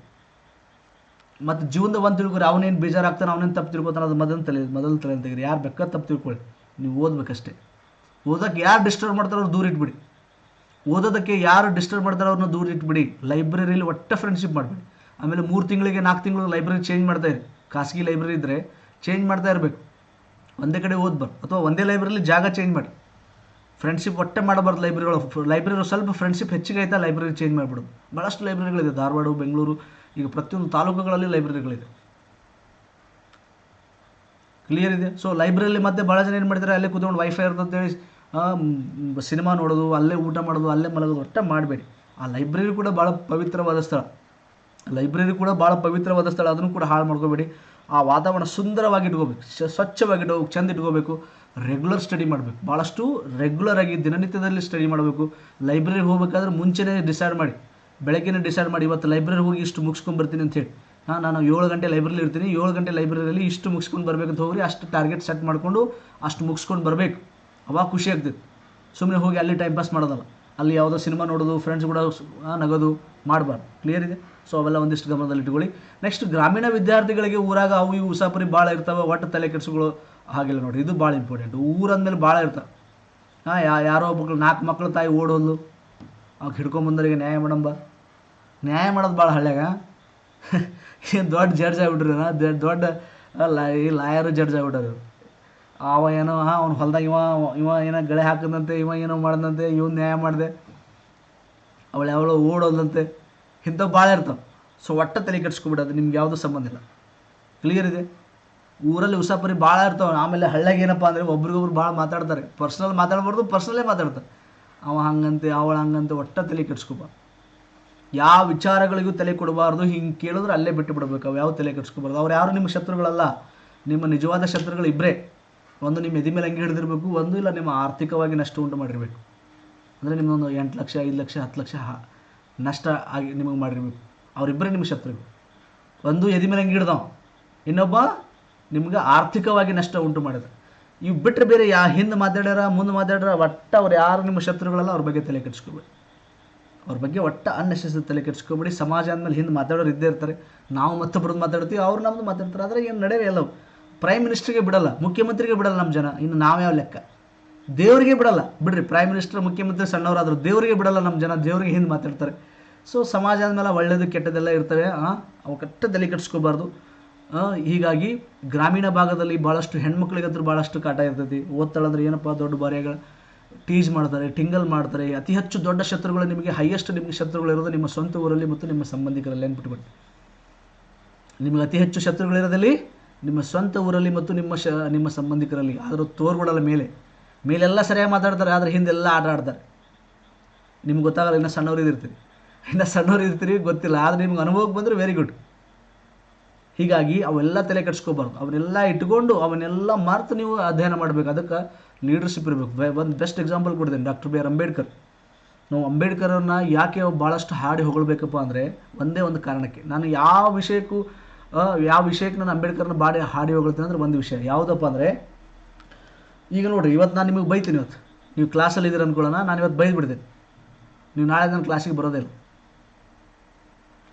ಮತ್ತು ಜೀವನದ ಒಂದು ತಿಳ್ಕೊರಿ, ಅವನೇನು ಬೇಜಾರಾಗ್ತಾನೆ, ಅವನೇನು ತಪ್ಪು ತಿಳ್ಕೊತಾನೆ, ಅದು ಮೊದಲು ತಲೆ ಮೊದಲು ತಲೆ ತೆಗೀರಿ. ಯಾರು ಬೇಕಾದ ತಪ್ಪು ತಿಳ್ಕೊಳ್ಳಿ ನೀವು ಓದಬೇಕಷ್ಟೇ. ಓದೋಕ್ಕೆ ಯಾರು ಡಿಸ್ಟರ್ಬ್ ಮಾಡ್ತಾರೋ ಅವ್ರು ದೂರ ಇಟ್ಬಿಡಿ. ಓದೋದಕ್ಕೆ ಯಾರು ಡಿಸ್ಟರ್ಬ್ ಮಾಡ್ತಾರೋ ಅವ್ರನ್ನ ದೂರ ಇಟ್ಬಿಡಿ. ಲೈಬ್ರರಿಲಿ ಒಟ್ಟ ಫ್ರೆಂಡ್ಶಿಪ್ ಮಾಡಬೇಡಿ. ಆಮೇಲೆ ಮೂರು ತಿಂಗಳಿಗೆ ನಾಲ್ಕು ತಿಂಗಳು ಲೈಬ್ರರಿ ಚೇಂಜ್ ಮಾಡ್ತಾ ಇರಿ. ಖಾಸಗಿ ಲೈಬ್ರರಿ ಇದ್ದರೆ ಚೇಂಜ್ ಮಾಡ್ತಾ ಇರಬೇಕು. ಒಂದೇ ಕಡೆ ಓದ್ಬಾರ್ದು. ಅಥವಾ ಒಂದೇ ಲೈಬ್ರರಿಲಿ ಜಾಗ ಚೇಂಜ್ ಮಾಡಿ. ಫ್ರೆಂಡ್ಶಿಪ್ ಒಟ್ಟೆ ಮಾಡಬಾರ್ದು ಲೈಬ್ರರಿಗಳು ಲೈಬ್ರರಿ ಸ್ವಲ್ಪ ಫ್ರೆಂಡ್ಶಿಪ್ ಹೆಚ್ಚಿಗೆ ಆಯ್ತಾ ಲೈಬ್ರರಿ ಚೇಂಜ್ ಮಾಡಿಬಿಡೋದು. ಭಾಳಷ್ಟು ಲೈಬ್ರರಿಗಳಿದೆ ಧಾರವಾಡ, ಬೆಂಗಳೂರು, ಈಗ ಪ್ರತಿಯೊಂದು ತಾಲೂಕುಗಳಲ್ಲಿ ಲೈಬ್ರರಿಗಳಿದೆ ಕ್ಲಿಯರ್ ಇದೆ? ಸೊ ಲೈಬ್ರರಿಲಿ ಮತ್ತೆ ಭಾಳ ಜನ ಏನು ಮಾಡ್ತಾರೆ, ಅಲ್ಲೇ ಕೂತ್ಕೊಂಡು ವೈಫೈ ಇರ್ತಂತೇಳಿ ಸಿನಿಮಾ ನೋಡೋದು, ಅಲ್ಲೇ ಊಟ ಮಾಡೋದು, ಅಲ್ಲೇ ಮಲಗೋದು, ಒಟ್ಟೆ ಮಾಡಬೇಡಿ. ಆ ಲೈಬ್ರರಿ ಕೂಡ ಭಾಳ ಪವಿತ್ರವಾದ ಸ್ಥಳ. ಲೈಬ್ರರಿ ಕೂಡ ಭಾಳ ಪವಿತ್ರವಾದ ಸ್ಥಳ, ಅದನ್ನು ಕೂಡ ಹಾಳು ಮಾಡ್ಕೋಬೇಡಿ. ಆ ವಾತಾವರಣ ಸುಂದರವಾಗಿ ಇಟ್ಕೋಬೇಕು ಸ್ವಚ್ಛವಾಗಿ ಇಟ್ಕೋಬೇಕು ಚೆಂದ ಇಟ್ಕೋಬೇಕು. ರೆಗ್ಯುಲರ್ ಸ್ಟಡಿ ಮಾಡಬೇಕು. ಭಾಳಷ್ಟು ರೆಗ್ಯುಲರ್ ಆಗಿ ದಿನನಿತ್ಯದಲ್ಲಿ ಸ್ಟಡಿ ಮಾಡಬೇಕು. ಲೈಬ್ರರಿಗೆ ಹೋಗ್ಬೇಕಾದ್ರೆ ಮುಂಚೆನೇ ಡಿಸೈಡ್ ಮಾಡಿ. ಬೆಳಗ್ಗೆನೇ ಡಿಸೈಡ್ ಮಾಡಿ, ಇವತ್ತು ಲೈಬ್ರರಿ ಹೋಗಿ ಇಷ್ಟು ಮುಗಿಸ್ಕೊಂಡು ಬರ್ತೀನಿ ಅಂತ ಹೇಳಿ. ಹಾಂ, ನಾನು ಏಳು ಗಂಟೆ ಲೈಬ್ರರಿಲಿ ಇರ್ತೀನಿ. ಏಳು ಗಂಟೆ ಲೈಬ್ರರಿಯಲ್ಲಿ ಇಷ್ಟು ಮುಗಿಸ್ಕೊಂಡು ಅಂತ ಹೋಗ್ರಿ, ಅಷ್ಟು ಟಾರ್ಗೆಟ್ ಸೆಟ್ ಮಾಡಿಕೊಂಡು ಅಷ್ಟು ಮುಗಿಸ್ಕೊಂಡು ಬರಬೇಕು. ಅವಾಗ ಖುಷಿ ಆಗ್ತೈತೆ. ಸುಮ್ಮನೆ ಹೋಗಿ ಅಲ್ಲಿ ಟೈಮ್ ಪಾಸ್ ಮಾಡೋದಲ್ಲ. ಅಲ್ಲಿ ಯಾವುದೋ ಸಿನಿಮಾ ನೋಡೋದು ಫ್ರೆಂಡ್ಸ್ ಕೂಡ ನಗೋದು ಮಾಡಬಾರ್ದು. ಕ್ಲಿಯರ್ ಇದೆ? ಸೊ ಅವೆಲ್ಲ ಒಂದಿಷ್ಟು ಗಮನದಲ್ಲಿ ಇಟ್ಕೊಳ್ಳಿ ನೆಕ್ಸ್ಟ್ ಗ್ರಾಮೀಣ ವಿದ್ಯಾರ್ಥಿಗಳಿಗೆ ಊರಾಗ ಅವು ಇವು ಉಸಾಪರಿ ಭಾಳ ಇರ್ತಾವೆ, ಒಟ್ಟು ತಲೆ ಕೆಡಿಸ್ಗಳು ಹಾಗಿಲ್ಲ ನೋಡಿರಿ ಇದು ಭಾಳ ಇಂಪಾರ್ಟೆಂಟ್ ಊರಂದಮೇಲೆ ಭಾಳ ಇರ್ತಾರೆ. ಹಾಂ ಯಾರೋ ಮಕ್ಕಳು ನಾಲ್ಕು ಮಕ್ಕಳು ತಾಯಿ ಓಡೋದು ಅವಾಗ ಈಗ ನ್ಯಾಯ ಮಾಡಂಬ ನ್ಯಾಯ ಮಾಡೋದು ಭಾಳ ಹಳ್ಳ್ಯಾಗ. ಏನು ದೊಡ್ಡ ಜಡ್ಜ್ ಆಗಿಬಿಟ್ರಿ ದೊಡ್ಡ ಈ ಲಾಯರು ಜಡ್ಜ್ ಆಗಿಬಿಟ್ರು ಅವ ಏನೋ, ಹಾಂ, ಅವ್ನು ಹೊಲ್ದಾಗ ಇವ ಇವ ಏನೋ ಗಳೆ ಹಾಕದಂತೆ ಇವ ಏನೋ ಮಾಡ್ದಂತೆ, ಇವನು ನ್ಯಾಯ ಮಾಡಿದೆ. ಅವಳು ಯಾವಳು ಓಡೋದಂತೆ ಇಂಥವು ಭಾಳ ಇರ್ತಾವೆ. ಸೊ ಒಟ್ಟ ತಲೆ ಕೆಡ್ಸ್ಕೊಬಿಡೋದು, ನಿಮ್ಗೆ ಯಾವುದೂ ಸಂಬಂಧ ಇಲ್ಲ. ಕ್ಲಿಯರ್ ಇದೆ? ಊರಲ್ಲಿ ಉಸಾಪರಿ ಭಾಳ ಇರ್ತಾವ. ಆಮೇಲೆ ಹಳ್ಳ್ಯಾಗ ಏನಪ್ಪ ಅಂದರೆ ಒಬ್ರಿಗೊಬ್ರು ಭಾಳ ಮಾತಾಡ್ತಾರೆ. ಪರ್ಸ್ನಲ್ ಮಾತಾಡ್ಬಾರ್ದು ಪರ್ಸ್ನಲ್ಲೇ ಮಾತಾಡ್ತಾರೆ. ಅವ ಹಂಗಂತೆ, ಅವಳು ಹಂಗಂತೆ ಒಟ್ಟ ತಲೆ ಕೆಡ್ಸ್ಕೊಬ. ಯಾವ ವಿಚಾರಗಳಿಗೂ ತಲೆ ಕೊಡಬಾರ್ದು, ಹಿಂಗೆ ಕೇಳಿದ್ರೆ ಅಲ್ಲೇ ಬಿಟ್ಟು ಬಿಡಬೇಕು. ಅವು ಯಾವ ತಲೆ ಕೆಡ್ಸ್ಕೊಬಾರ್ದು? ಅವ್ರು ಯಾರು ನಿಮ್ಮ ಶತ್ರುಗಳಲ್ಲ? ನಿಮ್ಮ ನಿಜವಾದ ಶತ್ರುಗಳು ಇಬ್ಬರೇ ಒಂದು ನಿಮ್ಮ ಎದೆ ಮೇಲೆ ಹಂಗೆ ಹಿಡಿದಿರಬೇಕು, ಒಂದು ಇಲ್ಲ ನಿಮ್ಮ ಆರ್ಥಿಕವಾಗಿ ನಷ್ಟ ಉಂಟು ಮಾಡಿರಬೇಕು. ಅಂದರೆ ನಿಮ್ಮೊಂದು ಎಂಟು ಲಕ್ಷ, ಐದು ಲಕ್ಷ, ಹತ್ತು ಲಕ್ಷ ನಷ್ಟ ಆಗಿ ನಿಮಗೆ ಮಾಡಿರಬೇಕು. ಅವರಿಬ್ಬರೇ ನಿಮ್ಮ ಶತ್ರುಗಳು. ಒಂದು ಎದೆ ಮೇಲೆ ಹಂಗೆ ಹಿಡ್ದವ. ಇನ್ನೊಬ್ಬ ನಿಮ್ಗೆ ಆರ್ಥಿಕವಾಗಿ ನಷ್ಟ ಉಂಟು ಮಾಡಿದ್ರು. ಇವು ಬಿಟ್ಟರೆ ಬೇರೆ ಯಾ ಹಿಂದೆ ಮಾತಾಡ್ಯಾರ, ಮುಂದೆ ಮಾತಾಡ್ಯಾರ, ಒಟ್ಟು ಅವ್ರು ಯಾರು ನಿಮ್ಮ ಶತ್ರುಗಳಲ್ಲ ಅವ್ರ ಬಗ್ಗೆ ತಲೆ ಕೆಡಿಸ್ಕೋಬೇಡಿ. ಅವ್ರ ಬಗ್ಗೆ ಒಟ್ಟು ಅನ್ನೆಸೆಸರಿ ತಲೆ ಕೆಡ್ಸ್ಕೊಬೇಡಿ. ಸಮಾಜ ಅಂದಮೇಲೆ ಹಿಂದೆ ಮಾತಾಡೋರು ಇದ್ದೇ ಇರ್ತಾರೆ. ನಾವು ಮತ್ತೊಬ್ಬರದ್ದು ಮಾತಾಡ್ತೀವಿ, ಅವ್ರು ನಮ್ಮದು ಮಾತಾಡ್ತಾರೆ. ಆದರೆ ಏನು ನಡೆಯಲ್ಲ ಎಲ್ಲವು ಪ್ರೈಮ್ ಮಿನಿಸ್ಟ್ರಿಗೆ ಬಿಡಲ್ಲ, ಮುಖ್ಯಮಂತ್ರಿಗೆ ಬಿಡಲ್ಲ ನಮ್ಮ ಜನ. ಇನ್ನು ನಾವ್ಯಾವ ಲೆಕ್ಕ? ದೇವರಿಗೆ ಬಿಡಲ್ಲ. ಬಿಡ್ರಿ ಪ್ರೈಮ್ ಮಿನಿಸ್ಟರ್ ಮುಖ್ಯಮಂತ್ರಿ ಸಣ್ಣವರಾದ್ರು ದೇವರಿಗೆ ಬಿಡಲ್ಲ ನಮ್ಮ ಜನ, ದೇವರಿಗೆ ಹಿಂದೆ ಮಾತಾಡ್ತಾರೆ. ಸೊ ಸಮಾಜ ಅಂದಮೇಲೆ ಒಳ್ಳೇದು ಕೆಟ್ಟದೆಲ್ಲ ಇರ್ತವೆ. ಅವು ಕಟ್ಟ ತಲೆ ಕೆಡಿಸ್ಕೋಬಾರ್ದು. ಹೀಗಾಗಿ ಗ್ರಾಮೀಣ ಭಾಗದಲ್ಲಿ ಭಾಳಷ್ಟು ಹೆಣ್ಮಕ್ಳಿಗಂತೂ ಭಾಳಷ್ಟು ಕಾಟ ಇರ್ತೈತಿ. ಓದ್ತಾಳಂದ್ರೆ ಏನಪ್ಪ ದೊಡ್ಡ ಬಾರ್ಯಾಗ ಟೀಸ್ ಮಾಡ್ತಾರೆ, ಟಿಂಗಲ್ ಮಾಡ್ತಾರೆ. ಅತಿ ಹೆಚ್ಚು ದೊಡ್ಡ ಶತ್ರುಗಳು ನಿಮಗೆ ಹೈಯೆಸ್ಟ್ ನಿಮಗೆ ಶತ್ರುಗಳು ಇರೋದು ನಿಮ್ಮ ಸ್ವಂತ ಊರಲ್ಲಿ ಮತ್ತು ನಿಮ್ಮ ಸಂಬಂಧಿಕರಲ್ಲಿ ಅಂದ್ಬಿಟ್ಬಿಟ್ಟು ನಿಮಗೆ ಅತಿ ಹೆಚ್ಚು ಶತ್ರುಗಳಿರೋದಲ್ಲಿ ನಿಮ್ಮ ಸ್ವಂತ ಊರಲ್ಲಿ ಮತ್ತು ನಿಮ್ಮ ಶ, ನಿಮ್ಮ ಸಂಬಂಧಿಕರಲ್ಲಿ. ಆದರೂ ತೋರ್ಬಿಡಲ್ಲ ಮೇಲೆ. ಮೇಲೆಲ್ಲ ಸರಿಯಾಗಿ ಮಾತಾಡ್ತಾರೆ, ಆದರೆ ಹಿಂದೆಲ್ಲ ಆಟ ಆಡ್ತಾರೆ. ನಿಮ್ಗೆ ಗೊತ್ತಾಗಲ್ಲ, ಇನ್ನೂ ಸಣ್ಣವ್ರು ಇರ್ತೀರಿ ಇನ್ನೂ ಸಣ್ಣವ್ರು ಇರ್ತೀರಿ, ಗೊತ್ತಿಲ್ಲ. ಆದರೆ ನಿಮ್ಗೆ ಅನುಭವಕ್ಕೆ ಬಂದರೆ ವೆರಿ ಗುಡ್ ಹೀಗಾಗಿ ಅವೆಲ್ಲ ತಲೆ ಕೆಡ್ಸ್ಕೋಬಾರ್ದು. ಅವನ್ನೆಲ್ಲ ಇಟ್ಕೊಂಡು ಅವನ್ನೆಲ್ಲ ಮಾರ್ತು ನೀವು ಅಧ್ಯಯನ ಮಾಡಬೇಕು. ಅದಕ್ಕೆ ಲೀಡರ್ಶಿಪ್ ಇರಬೇಕು. ಒಂದು ಬೆಸ್ಟ್ ಎಕ್ಸಾಂಪಲ್ ಕೊಡ್ತೇನೆ. Doctor B R Ambedkar. ನಾವು ಅಂಬೇಡ್ಕರ್ ಅವ್ರನ್ನ ಯಾಕೆ ಭಾಳಷ್ಟು ಹಾಡಿ ಹೊಗಳ್ಬೇಕಪ್ಪ ಅಂದರೆ ಒಂದೇ ಒಂದು ಕಾರಣಕ್ಕೆ. ನಾನು ಯಾವ ವಿಷಯಕ್ಕೂ ಯಾವ ವಿಷಯಕ್ಕೆ ನಾನು ಅಂಬೇಡ್ಕರ್ನ ಬಾಡಿ ಹಾಡಿ ಹೋಗ್ತೀನಿ ಅಂದ್ರೆ ಒಂದು ವಿಷಯ. ಯಾವುದಪ್ಪ ಅಂದರೆ, ಈಗ ನೋಡಿರಿ ಇವತ್ತು ನಾನು ನಿಮಗೆ ಬೈತೀನಿ ಇವತ್ತು ನೀವು ಕ್ಲಾಸಲ್ಲಿ ಇದ್ದೀರ ಅನ್ಕೊಳ್ಳೋಣ. ನಾನು ಇವತ್ತು ಬೈದು ಬಿಡ್ತೇನೆ ನೀವು ನಾಳೆ ನನ್ನ ಕ್ಲಾಸಿಗೆ ಬರೋದಿಲ್ಲ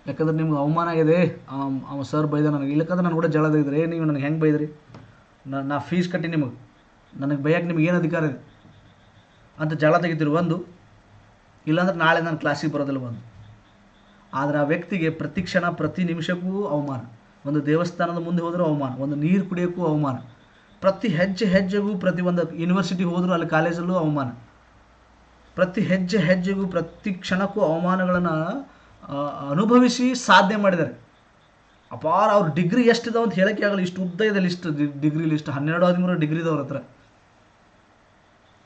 ಯಾಕಂದ್ರೆ ನಿಮ್ಗೆ ಅವಮಾನ ಆಗಿದೆ. ಅವ- ಸರ್ ಬೈದ ನನಗೆ, ಇಲ್ಲಕಂದ್ರೆ ನಾನು ಕೂಡ ಜಳ ತೆಗೆದ್ರಿ ನೀವು ನನಗೆ ಹೆಂಗೆ ಬೈದ್ರಿ? ನಾ ನಾ ಫೀಸ್ ಕಟ್ಟಿ ನಿಮಗೆ. ನನಗೆ ಬೈಯಕ್ಕೆ ನಿಮ್ಗೆ ಏನು ಅಧಿಕಾರ ಇದೆ? ಅಂತ ಜಳ ತೆಗಿತೀರಿ, ಒಂದು. ಇಲ್ಲಾಂದ್ರೆ ನಾಳೆ ನಾನು ಕ್ಲಾಸಿಗೆ ಬರೋದಿಲ್ಲ, ಒಂದು. ಆದರೆ ಆ ವ್ಯಕ್ತಿಗೆ ಪ್ರತಿ ಕ್ಷಣ, ಪ್ರತಿ ನಿಮಿಷಕ್ಕೂ ಅವಮಾನ. ಒಂದು ದೇವಸ್ಥಾನದ ಮುಂದೆ ಹೋದರೂ ಅವಮಾನ. ಒಂದು ನೀರು ಕುಡಿಯೋಕ್ಕೂ ಅವಮಾನ. ಪ್ರತಿ ಹೆಜ್ಜೆ ಹೆಜ್ಜೆಗೂ ಪ್ರತಿ ಒಂದು ಯೂನಿವರ್ಸಿಟಿಗೆ ಹೋದರೂ ಅಲ್ಲಿ ಕಾಲೇಜಲ್ಲೂ ಅವಮಾನ. ಪ್ರತಿ ಹೆಜ್ಜೆ ಹೆಜ್ಜೆಗೂ ಪ್ರತಿ ಕ್ಷಣಕ್ಕೂ ಅವಮಾನಗಳನ್ನು ಅನುಭವಿಸಿ ಸಾಧನೆ ಮಾಡಿದ್ದಾರೆ. ಅಪಾರ ಅವ್ರ ಡಿಗ್ರಿ ಎಷ್ಟಿದಾವೆ ಅಂತ ಹೇಳಕ್ಕೆ ಆಗಲ್ಲ. ಇಷ್ಟು ಉದ್ದ ಇದೆ ಇಷ್ಟು ಡಿಗ್ರಿ ಲಿಸ್ಟ್. ಹನ್ನೆರಡು, ಹದಿಮೂರು ಡಿಗ್ರಿ ಇದಾವ್ರ ಹತ್ರ.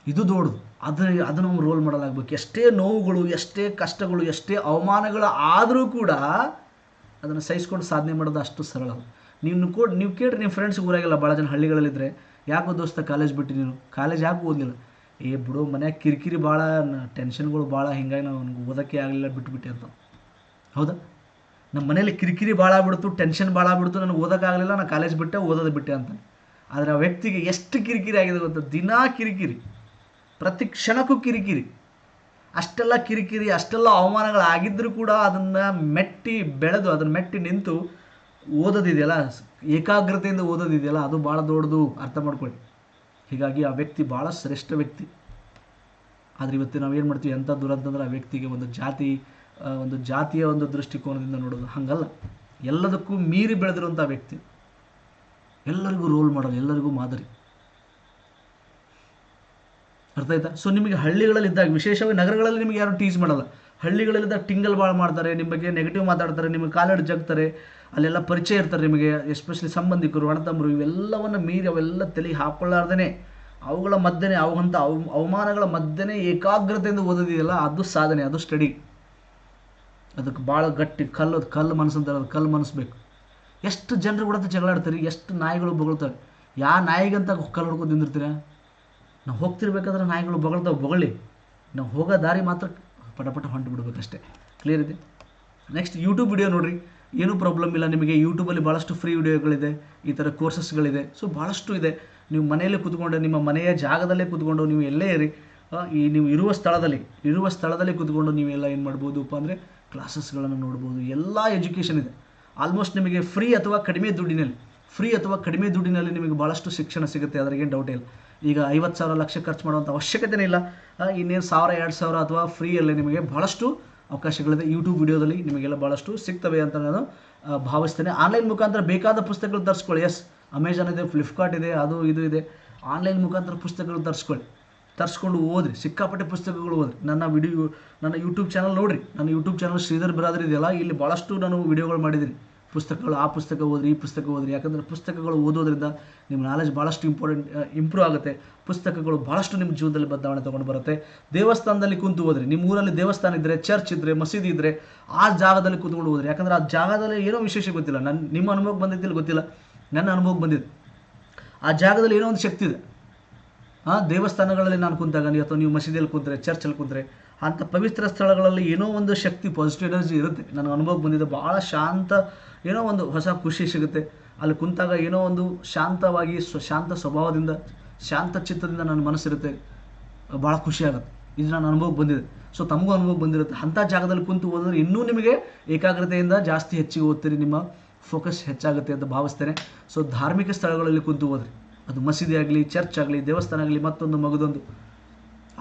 ಇದು ದೊಡ್ಡದು. ಅದು ಅದನ್ನ ನಾವು ರೋಲ್ ಮಾಡಲಾಗಬೇಕು. ಎಷ್ಟೇ ನೋವುಗಳು, ಎಷ್ಟೇ ಕಷ್ಟಗಳು, ಎಷ್ಟೇ ಅವಮಾನಗಳು ಆದರೂ ಕೂಡ ಅದನ್ನು ಸಹಿಸ್ಕೊಂಡು ಸಾಧನೆ ಮಾಡೋದು ಅಷ್ಟು ಸರಳ. ನೀವು ಕೂಡ ನೀವು ಕೇಳ್ರಿ ನಿಮ್ಮ ಫ್ರೆಂಡ್ಸ್ ಊರಾಗಿಲ್ಲ ಭಾಳ ಜನ ಹಳ್ಳಿಗಳಲ್ಲಿದ್ದರೆ ಯಾಕೋ ದೋಸ್ತ ಕಾಲೇಜ್ ಬಿಟ್ಟು ನೀನು? ಕಾಲೇಜ್ ಯಾಕೆ ಓದಲಿಲ್ಲ? ಏ ಬಿಡು, ಮನ್ಯಾಗ ಕಿರಿಕಿರಿ ಭಾಳ ಟೆನ್ಷನ್ಗಳು ಭಾಳ ಹಿಂಗಾಗಿ ನಾವು ಓದೋಕ್ಕೆ ಆಗಲಿಲ್ಲ, ಬಿಟ್ಬಿಟ್ಟೆ ಅಂತ. ಹೌದಾ? ನಮ್ಮ ಮನೇಲಿ ಕಿರಿಕಿರಿ ಭಾಳ ಆಗ್ಬಿಡ್ತು ಟೆನ್ಷನ್ ಭಾಳ ಆಗ್ಬಿಡ್ತು ನನಗೆ ಓದೋಕ್ಕಾಗಲಿಲ್ಲ ನಾನು ಕಾಲೇಜ್ ಬಿಟ್ಟೆ, ಓದೋದು ಬಿಟ್ಟೆ ಅಂತ ಆದರೆ ಆ ವ್ಯಕ್ತಿಗೆ ಎಷ್ಟು ಕಿರಿಕಿರಿ ಆಗಿದೆ ಅಂತ ದಿನಾ ಕಿರಿಕಿರಿ. ಪ್ರತಿ ಕ್ಷಣಕ್ಕೂ ಕಿರಿಕಿರಿ. ಅಷ್ಟೆಲ್ಲ ಕಿರಿಕಿರಿ, ಅಷ್ಟೆಲ್ಲ ಅವಮಾನಗಳಾಗಿದ್ದರೂ ಕೂಡ ಅದನ್ನು ಮೆಟ್ಟಿ ಬೆಳೆದು, ಅದನ್ನು ಮೆಟ್ಟಿ ನಿಂತು ಓದೋದಿದೆಯಲ್ಲ? ಏಕಾಗ್ರತೆಯಿಂದ ಓದೋದಿದೆಯಲ್ಲ? ಅದು ಭಾಳ ದೊಡ್ಡದು, ಅರ್ಥ ಮಾಡ್ಕೊಳ್ಳಿ. ಹೀಗಾಗಿ ಆ ವ್ಯಕ್ತಿ ಭಾಳ ಶ್ರೇಷ್ಠ ವ್ಯಕ್ತಿ. ಆದರೆ ಇವತ್ತು ನಾವೇನು ಮಾಡ್ತೀವಿ? ಎಂಥ ದುರಂತಂದ್ರೆ ಆ ವ್ಯಕ್ತಿಗೆ ಒಂದು ಜಾತಿ ಒಂದು ಜಾತಿಯ ಒಂದು ದೃಷ್ಟಿಕೋನದಿಂದ ನೋಡೋದು ಹಾಗಲ್ಲ. ಎಲ್ಲದಕ್ಕೂ ಮೀರಿ ಬೆಳೆದಿರುವಂಥ ವ್ಯಕ್ತಿ. ಎಲ್ಲರಿಗೂ ರೋಲ್ ಮಾಡಲ್ಲ ಎಲ್ಲರಿಗೂ ಮಾದರಿ. ಅರ್ಥ ಆಯ್ತಾ? ಸೊ ನಿಮಗೆ ಹಳ್ಳಿಗಳಲ್ಲಿ ಇದ್ದಾಗ, ವಿಶೇಷವಾಗಿ ನಗರಗಳಲ್ಲಿ ನಿಮಗೆ ಯಾರು ಟೀಸ್ ಮಾಡಲ್ಲ. ಹಳ್ಳಿಗಳಲ್ಲಿದ್ದಾಗ ಟಿಂಗಲ್ ಭಾಳ ಮಾಡ್ತಾರೆ, ನಿಮಗೆ ನೆಗೆಟಿವ್ ಮಾತಾಡ್ತಾರೆ, ನಿಮಗೆ ಕಾಲಡ್ ಜಗ್ತಾರೆ, ಅಲ್ಲೆಲ್ಲ ಪರಿಚಯ ಇರ್ತಾರೆ ನಿಮಗೆ ಎಸ್ಪೆಷಲಿ ಸಂಬಂಧಿಕರು ಅಣತಂಬರು ಇವೆಲ್ಲವನ್ನು ಮೀರಿ ಅವೆಲ್ಲ ತಲೆಗೆ ಹಾಕೊಳ್ಳಾರ್ದೇ ಅವುಗಳ ಮಧ್ಯೆ ಅವಂಥ ಅವ ಅವಮಾನಗಳ ಮಧ್ಯೆ ಏಕಾಗ್ರತೆಯಿಂದ ಓದೋದಿದೆಯಲ್ಲ, ಅದು ಸಾಧನೆ, ಅದು ಸ್ಟಡಿ ಅದಕ್ಕೆ ಭಾಳ ಗಟ್ಟಿ ಕಲ್ಲು ಕಲ್ಲು ಮನಸ್ಸು ಅಂತಾರೆ, ಅದು ಕಲ್ಲು ಮನಸ್ಸು ಬೇಕು. ಎಷ್ಟು ಜನರು ಕೂಡ ಜಗಳಾಡ್ತಾರೆ ಎಷ್ಟು ನಾಯಿಗಳು ಬೊಗಳ್ತವೆ. ಯಾವ ನಾಯಿಗಂತ ಕಲ್ಲು ಹೊಡ್ಕೊಂಡು ನಿಂದಿರ್ತೀರ? ನಾವು ಹೋಗ್ತಿರ್ಬೇಕಾದ್ರೆ ನಾಯಿಗಳು ಬೊಗಳ್ತಾವೆ ಬೊಗಳಿ ನಾವು ಹೋಗೋ ದಾರಿ ಮಾತ್ರ ಪಟ ಪಟ ಹೊಂಟು ಬಿಡ್ಬೇಕಷ್ಟೇ. ಕ್ಲಿಯರ್ ಇದೆ? ನೆಕ್ಸ್ಟ್ ಯೂಟ್ಯೂಬ್ ವಿಡಿಯೋ ನೋಡಿರಿ. ಏನೂ ಪ್ರಾಬ್ಲಮ್ ಇಲ್ಲ ನಿಮಗೆ. ಯೂಟ್ಯೂಬಲ್ಲಿ ಭಾಳಷ್ಟು ಫ್ರೀ ವಿಡಿಯೋಗಳಿದೆ ಈ ಥರ ಕೋರ್ಸಸ್ಗಳಿದೆ ಸೊ ಭಾಳಷ್ಟು ಇದೆ. ನೀವು ಮನೆಯಲ್ಲೇ ಕೂತ್ಕೊಂಡು, ನಿಮ್ಮ ಮನೆಯ ಜಾಗದಲ್ಲೇ ಕೂತ್ಕೊಂಡು, ನೀವು ಎಲ್ಲೇ ಇರಿ. ಈ ನೀವು ಇರುವ ಸ್ಥಳದಲ್ಲಿ ಇರುವ ಸ್ಥಳದಲ್ಲಿ ಕೂತ್ಕೊಂಡು ನೀವೆಲ್ಲ ಏನು ಮಾಡ್ಬೋದಪ್ಪ ಅಂದರೆ ಕ್ಲಾಸಸ್ಗಳನ್ನು ನೋಡ್ಬೋದು, ಎಲ್ಲ ಎಜುಕೇಷನ್ ಇದೆ. ಆಲ್ಮೋಸ್ಟ್ ನಿಮಗೆ ಫ್ರೀ ಅಥವಾ ಕಡಿಮೆ ದುಡ್ಡಿನಲ್ಲಿ ಫ್ರೀ ಅಥವಾ ಕಡಿಮೆ ದುಡ್ಡಿನಲ್ಲಿ ನಿಮಗೆ ಭಾಳಷ್ಟು ಶಿಕ್ಷಣ ಸಿಗುತ್ತೆ, ಅದ್ರಾಗೇನು ಡೌಟೇ ಇಲ್ಲ. ಈಗ ಐವತ್ತು ಸಾವಿರ ಲಕ್ಷ ಖರ್ಚು ಮಾಡುವಂಥ ಅವಶ್ಯಕತೆನೇ ಇಲ್ಲ. ಇನ್ನೇನು ಸಾವಿರ, ಎರಡು ಸಾವಿರ ಅಥವಾ ಫ್ರೀಯಲ್ಲೇ ನಿಮಗೆ ಭಾಳಷ್ಟು ಅವಕಾಶಗಳಿದೆ. ಯೂಟ್ಯೂಬ್ ವಿಡಿಯೋದಲ್ಲಿ ನಿಮಗೆಲ್ಲ ಭಾಳಷ್ಟು ಸಿಗ್ತವೆ ಅಂತ ನಾನು ಭಾವಿಸ್ತೇನೆ. ಆನ್ಲೈನ್ ಮುಖಾಂತರ ಬೇಕಾದ ಪುಸ್ತಕಗಳು ತರಿಸ್ಕೊಳ್ಳಿ. ಎಸ್ ಅಮೆಝಾನ್ ಇದೆ ಫ್ಲಿಪ್ಕಾರ್ಟ್ ಇದೆ, ಅದು ಇದು ಇದೆ. ಆನ್ಲೈನ್ ಮುಖಾಂತರ ಪುಸ್ತಕಗಳು ತರಿಸ್ಕೊಳ್ಳಿ. ತರಿಸ್ಕೊಂಡು ಓದ್ರಿ ಸಿಕ್ಕಾಪಟ್ಟೆ ಪುಸ್ತಕಗಳು ಓದ್ರಿ ನನ್ನ ವಿಡಿಯೋ ನನ್ನ ಯೂಟ್ಯೂಬ್ ಚಾನಲ್ ನೋಡ್ರಿ. ನನ್ನ ಯೂಟ್ಯೂಬ್ ಚಾನಲ್ ಶ್ರೀಧರ್ ಬರಾದ್ರಿ ಇದೆಯಲ್ಲ, ಇಲ್ಲಿ ಭಾಳಷ್ಟು ನಾನು ವಿಡಿಯೋಗಳು ಮಾಡಿದ್ದೀನಿ. ಪುಸ್ತಕಗಳು, ಆ ಪುಸ್ತಕ ಓದ್ರಿ, ಈ ಪುಸ್ತಕ ಓದ್ರಿ. ಯಾಕಂದರೆ ಪುಸ್ತಕಗಳು ಓದೋದ್ರಿಂದ ನಿಮ್ಮ ನಾಲೆಜ್ ಭಾಳಷ್ಟು ಇಂಪಾರ್ಟೆಂಟ್ ಇಂಪ್ರೂವ್ ಆಗುತ್ತೆ. ಪುಸ್ತಕಗಳು ಭಾಳಷ್ಟು ನಿಮ್ಮ ಜೀವನದಲ್ಲಿ ಬದಲಾವಣೆ ತೊಗೊಂಡು ಬರುತ್ತೆ. ದೇವಸ್ಥಾನದಲ್ಲಿ ಕುಂತು ಹೋದ್ರಿ. ನಿಮ್ಮ ಊರಲ್ಲಿ ದೇವಸ್ಥಾನ ಇದ್ದರೆ ಚರ್ಚ್ ಇದ್ದರೆ ಮಸೀದಿ ಇದ್ದರೆ ಆ ಜಾಗದಲ್ಲಿ ಕೂತ್ಕೊಂಡು ಓದ್ರಿ ಯಾಕಂದರೆ ಆ ಜಾಗದಲ್ಲಿ ಏನೋ ವಿಶೇಷ ಗೊತ್ತಿಲ್ಲ. ನನ್ನ ನಿಮ್ಮ ಅನುಭವಕ್ಕೆ ಬಂದಿದ್ದಿಲ್ಲ ಗೊತ್ತಿಲ್ಲ. ನನ್ನ ಅನುಭವಕ್ಕೆ ಬಂದಿದೆ ಆ ಜಾಗದಲ್ಲಿ ಏನೋ ಒಂದು ಶಕ್ತಿ ಇದೆ. ಆ ದೇವಸ್ಥಾನಗಳಲ್ಲಿ ನಾನು ಕುಂತಾಗ ನೀವು ಅಥವಾ ನೀವು ಮಸೀದಿಯಲ್ಲಿ ಕುಂತರೆ, ಚರ್ಚಲ್ಲಿ ಕುಂದ್ರೆ ಅಂಥ ಪವಿತ್ರ ಸ್ಥಳಗಳಲ್ಲಿ ಏನೋ ಒಂದು ಶಕ್ತಿ ಪಾಸಿಟಿವ್ ಎನರ್ಜಿ ಇರುತ್ತೆ. ನನಗೆ ಅನುಭವಕ್ಕೆ ಬಂದಿದೆ ಭಾಳ ಶಾಂತ, ಏನೋ ಒಂದು ಹೊಸ ಖುಷಿ ಸಿಗುತ್ತೆ. ಅಲ್ಲಿ ಕುಂತಾಗ ಏನೋ ಒಂದು ಶಾಂತವಾಗಿ, ಸ್ವ, ಶಾಂತ ಸ್ವಭಾವದಿಂದ, ಶಾಂತ ಚಿತ್ತದಿಂದ ನನ್ನ ಮನಸ್ಸಿರುತ್ತೆ. ಭಾಳ ಖುಷಿ ಆಗುತ್ತೆ. ಇದು ನನ್ನ ಅನುಭವಕ್ಕೆ ಬಂದಿದೆ. ಸೊ ತಮಗೂ ಅನುಭವ ಬಂದಿರುತ್ತೆ. ಅಂಥ ಜಾಗದಲ್ಲಿ ಕುಂತು ಓದಿದ್ರೆ ಇನ್ನೂ ನಿಮಗೆ ಏಕಾಗ್ರತೆಯಿಂದ ಜಾಸ್ತಿ ಹೆಚ್ಚಿಗೆ ಓದ್ತೀರಿ, ನಿಮ್ಮ ಫೋಕಸ್ ಹೆಚ್ಚಾಗುತ್ತೆ ಅಂತ ಭಾವಿಸ್ತೇನೆ. ಸೊ ಧಾರ್ಮಿಕ ಸ್ಥಳಗಳಲ್ಲಿ ಕುಂತು ಓದ್ರಿ ಅದು ಮಸೀದಿ ಆಗಲಿ, ಚರ್ಚ್ ಆಗಲಿ, ದೇವಸ್ಥಾನ ಆಗಲಿ, ಮತ್ತೊಂದು ಮಗದೊಂದು.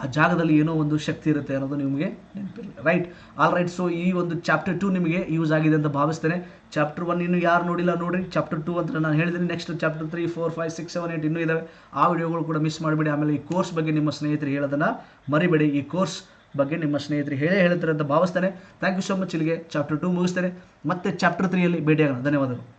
ಆ ಜಾಗದಲ್ಲಿ ಏನೋ ಒಂದು ಶಕ್ತಿ ಇರುತ್ತೆ ಅನ್ನೋದು ನಿಮಗೆ ನೆನಪಿರಲಿ. ರೈಟ್ ಆಲ್ ರೈಟ್ ಸೊ ಈ ಒಂದು ಚಾಪ್ಟರ್ ಟೂ ನಿಮಗೆ ಯೂಸ್ ಆಗಿದೆ ಅಂತ ಭಾವಿಸ್ತೇನೆ. ಚಾಪ್ಟರ್ ಒನ್ ಇನ್ನು ಯಾರು ನೋಡಿಲ್ಲ ನೋಡಿರಿ. ಚಾಪ್ಟರ್ ಟು ಅಂತ ನಾನು ಹೇಳಿದ್ದೀನಿ next chapter three four five six seven eight ಇನ್ನೂ ಇದಾವೆ. ಆ ವಿಡಿಯೋಗಳು ಕೂಡ ಮಿಸ್ ಮಾಡಬೇಡಿ. ಆಮೇಲೆ ಈ ಕೋರ್ಸ್ ಬಗ್ಗೆ ನಿಮ್ಮ ಸ್ನೇಹಿತರು ಹೇಳೋದನ್ನು ಮರಿಬೇಡಿ. ಈ ಕೋರ್ಸ್ ಬಗ್ಗೆ ನಿಮ್ಮ ಸ್ನೇಹಿತರು ಹೇಳೇ ಹೇಳ್ತಾರೆ ಅಂತ ಭಾವಿಸ್ತೇನೆ. ಥ್ಯಾಂಕ್ ಯು ಸೊ ಮಚ್ ಇಲ್ಲಿಗೆ. ಚಾಪ್ಟರ್ ಟು ಮುಗಿಸ್ತೇನೆ. ಮತ್ತೆ ಚಾಪ್ಟರ್ ತ್ರೀಯಲ್ಲಿ ಭೇಟಿಯಾಗೋಣ. ಧನ್ಯವಾದಗಳು.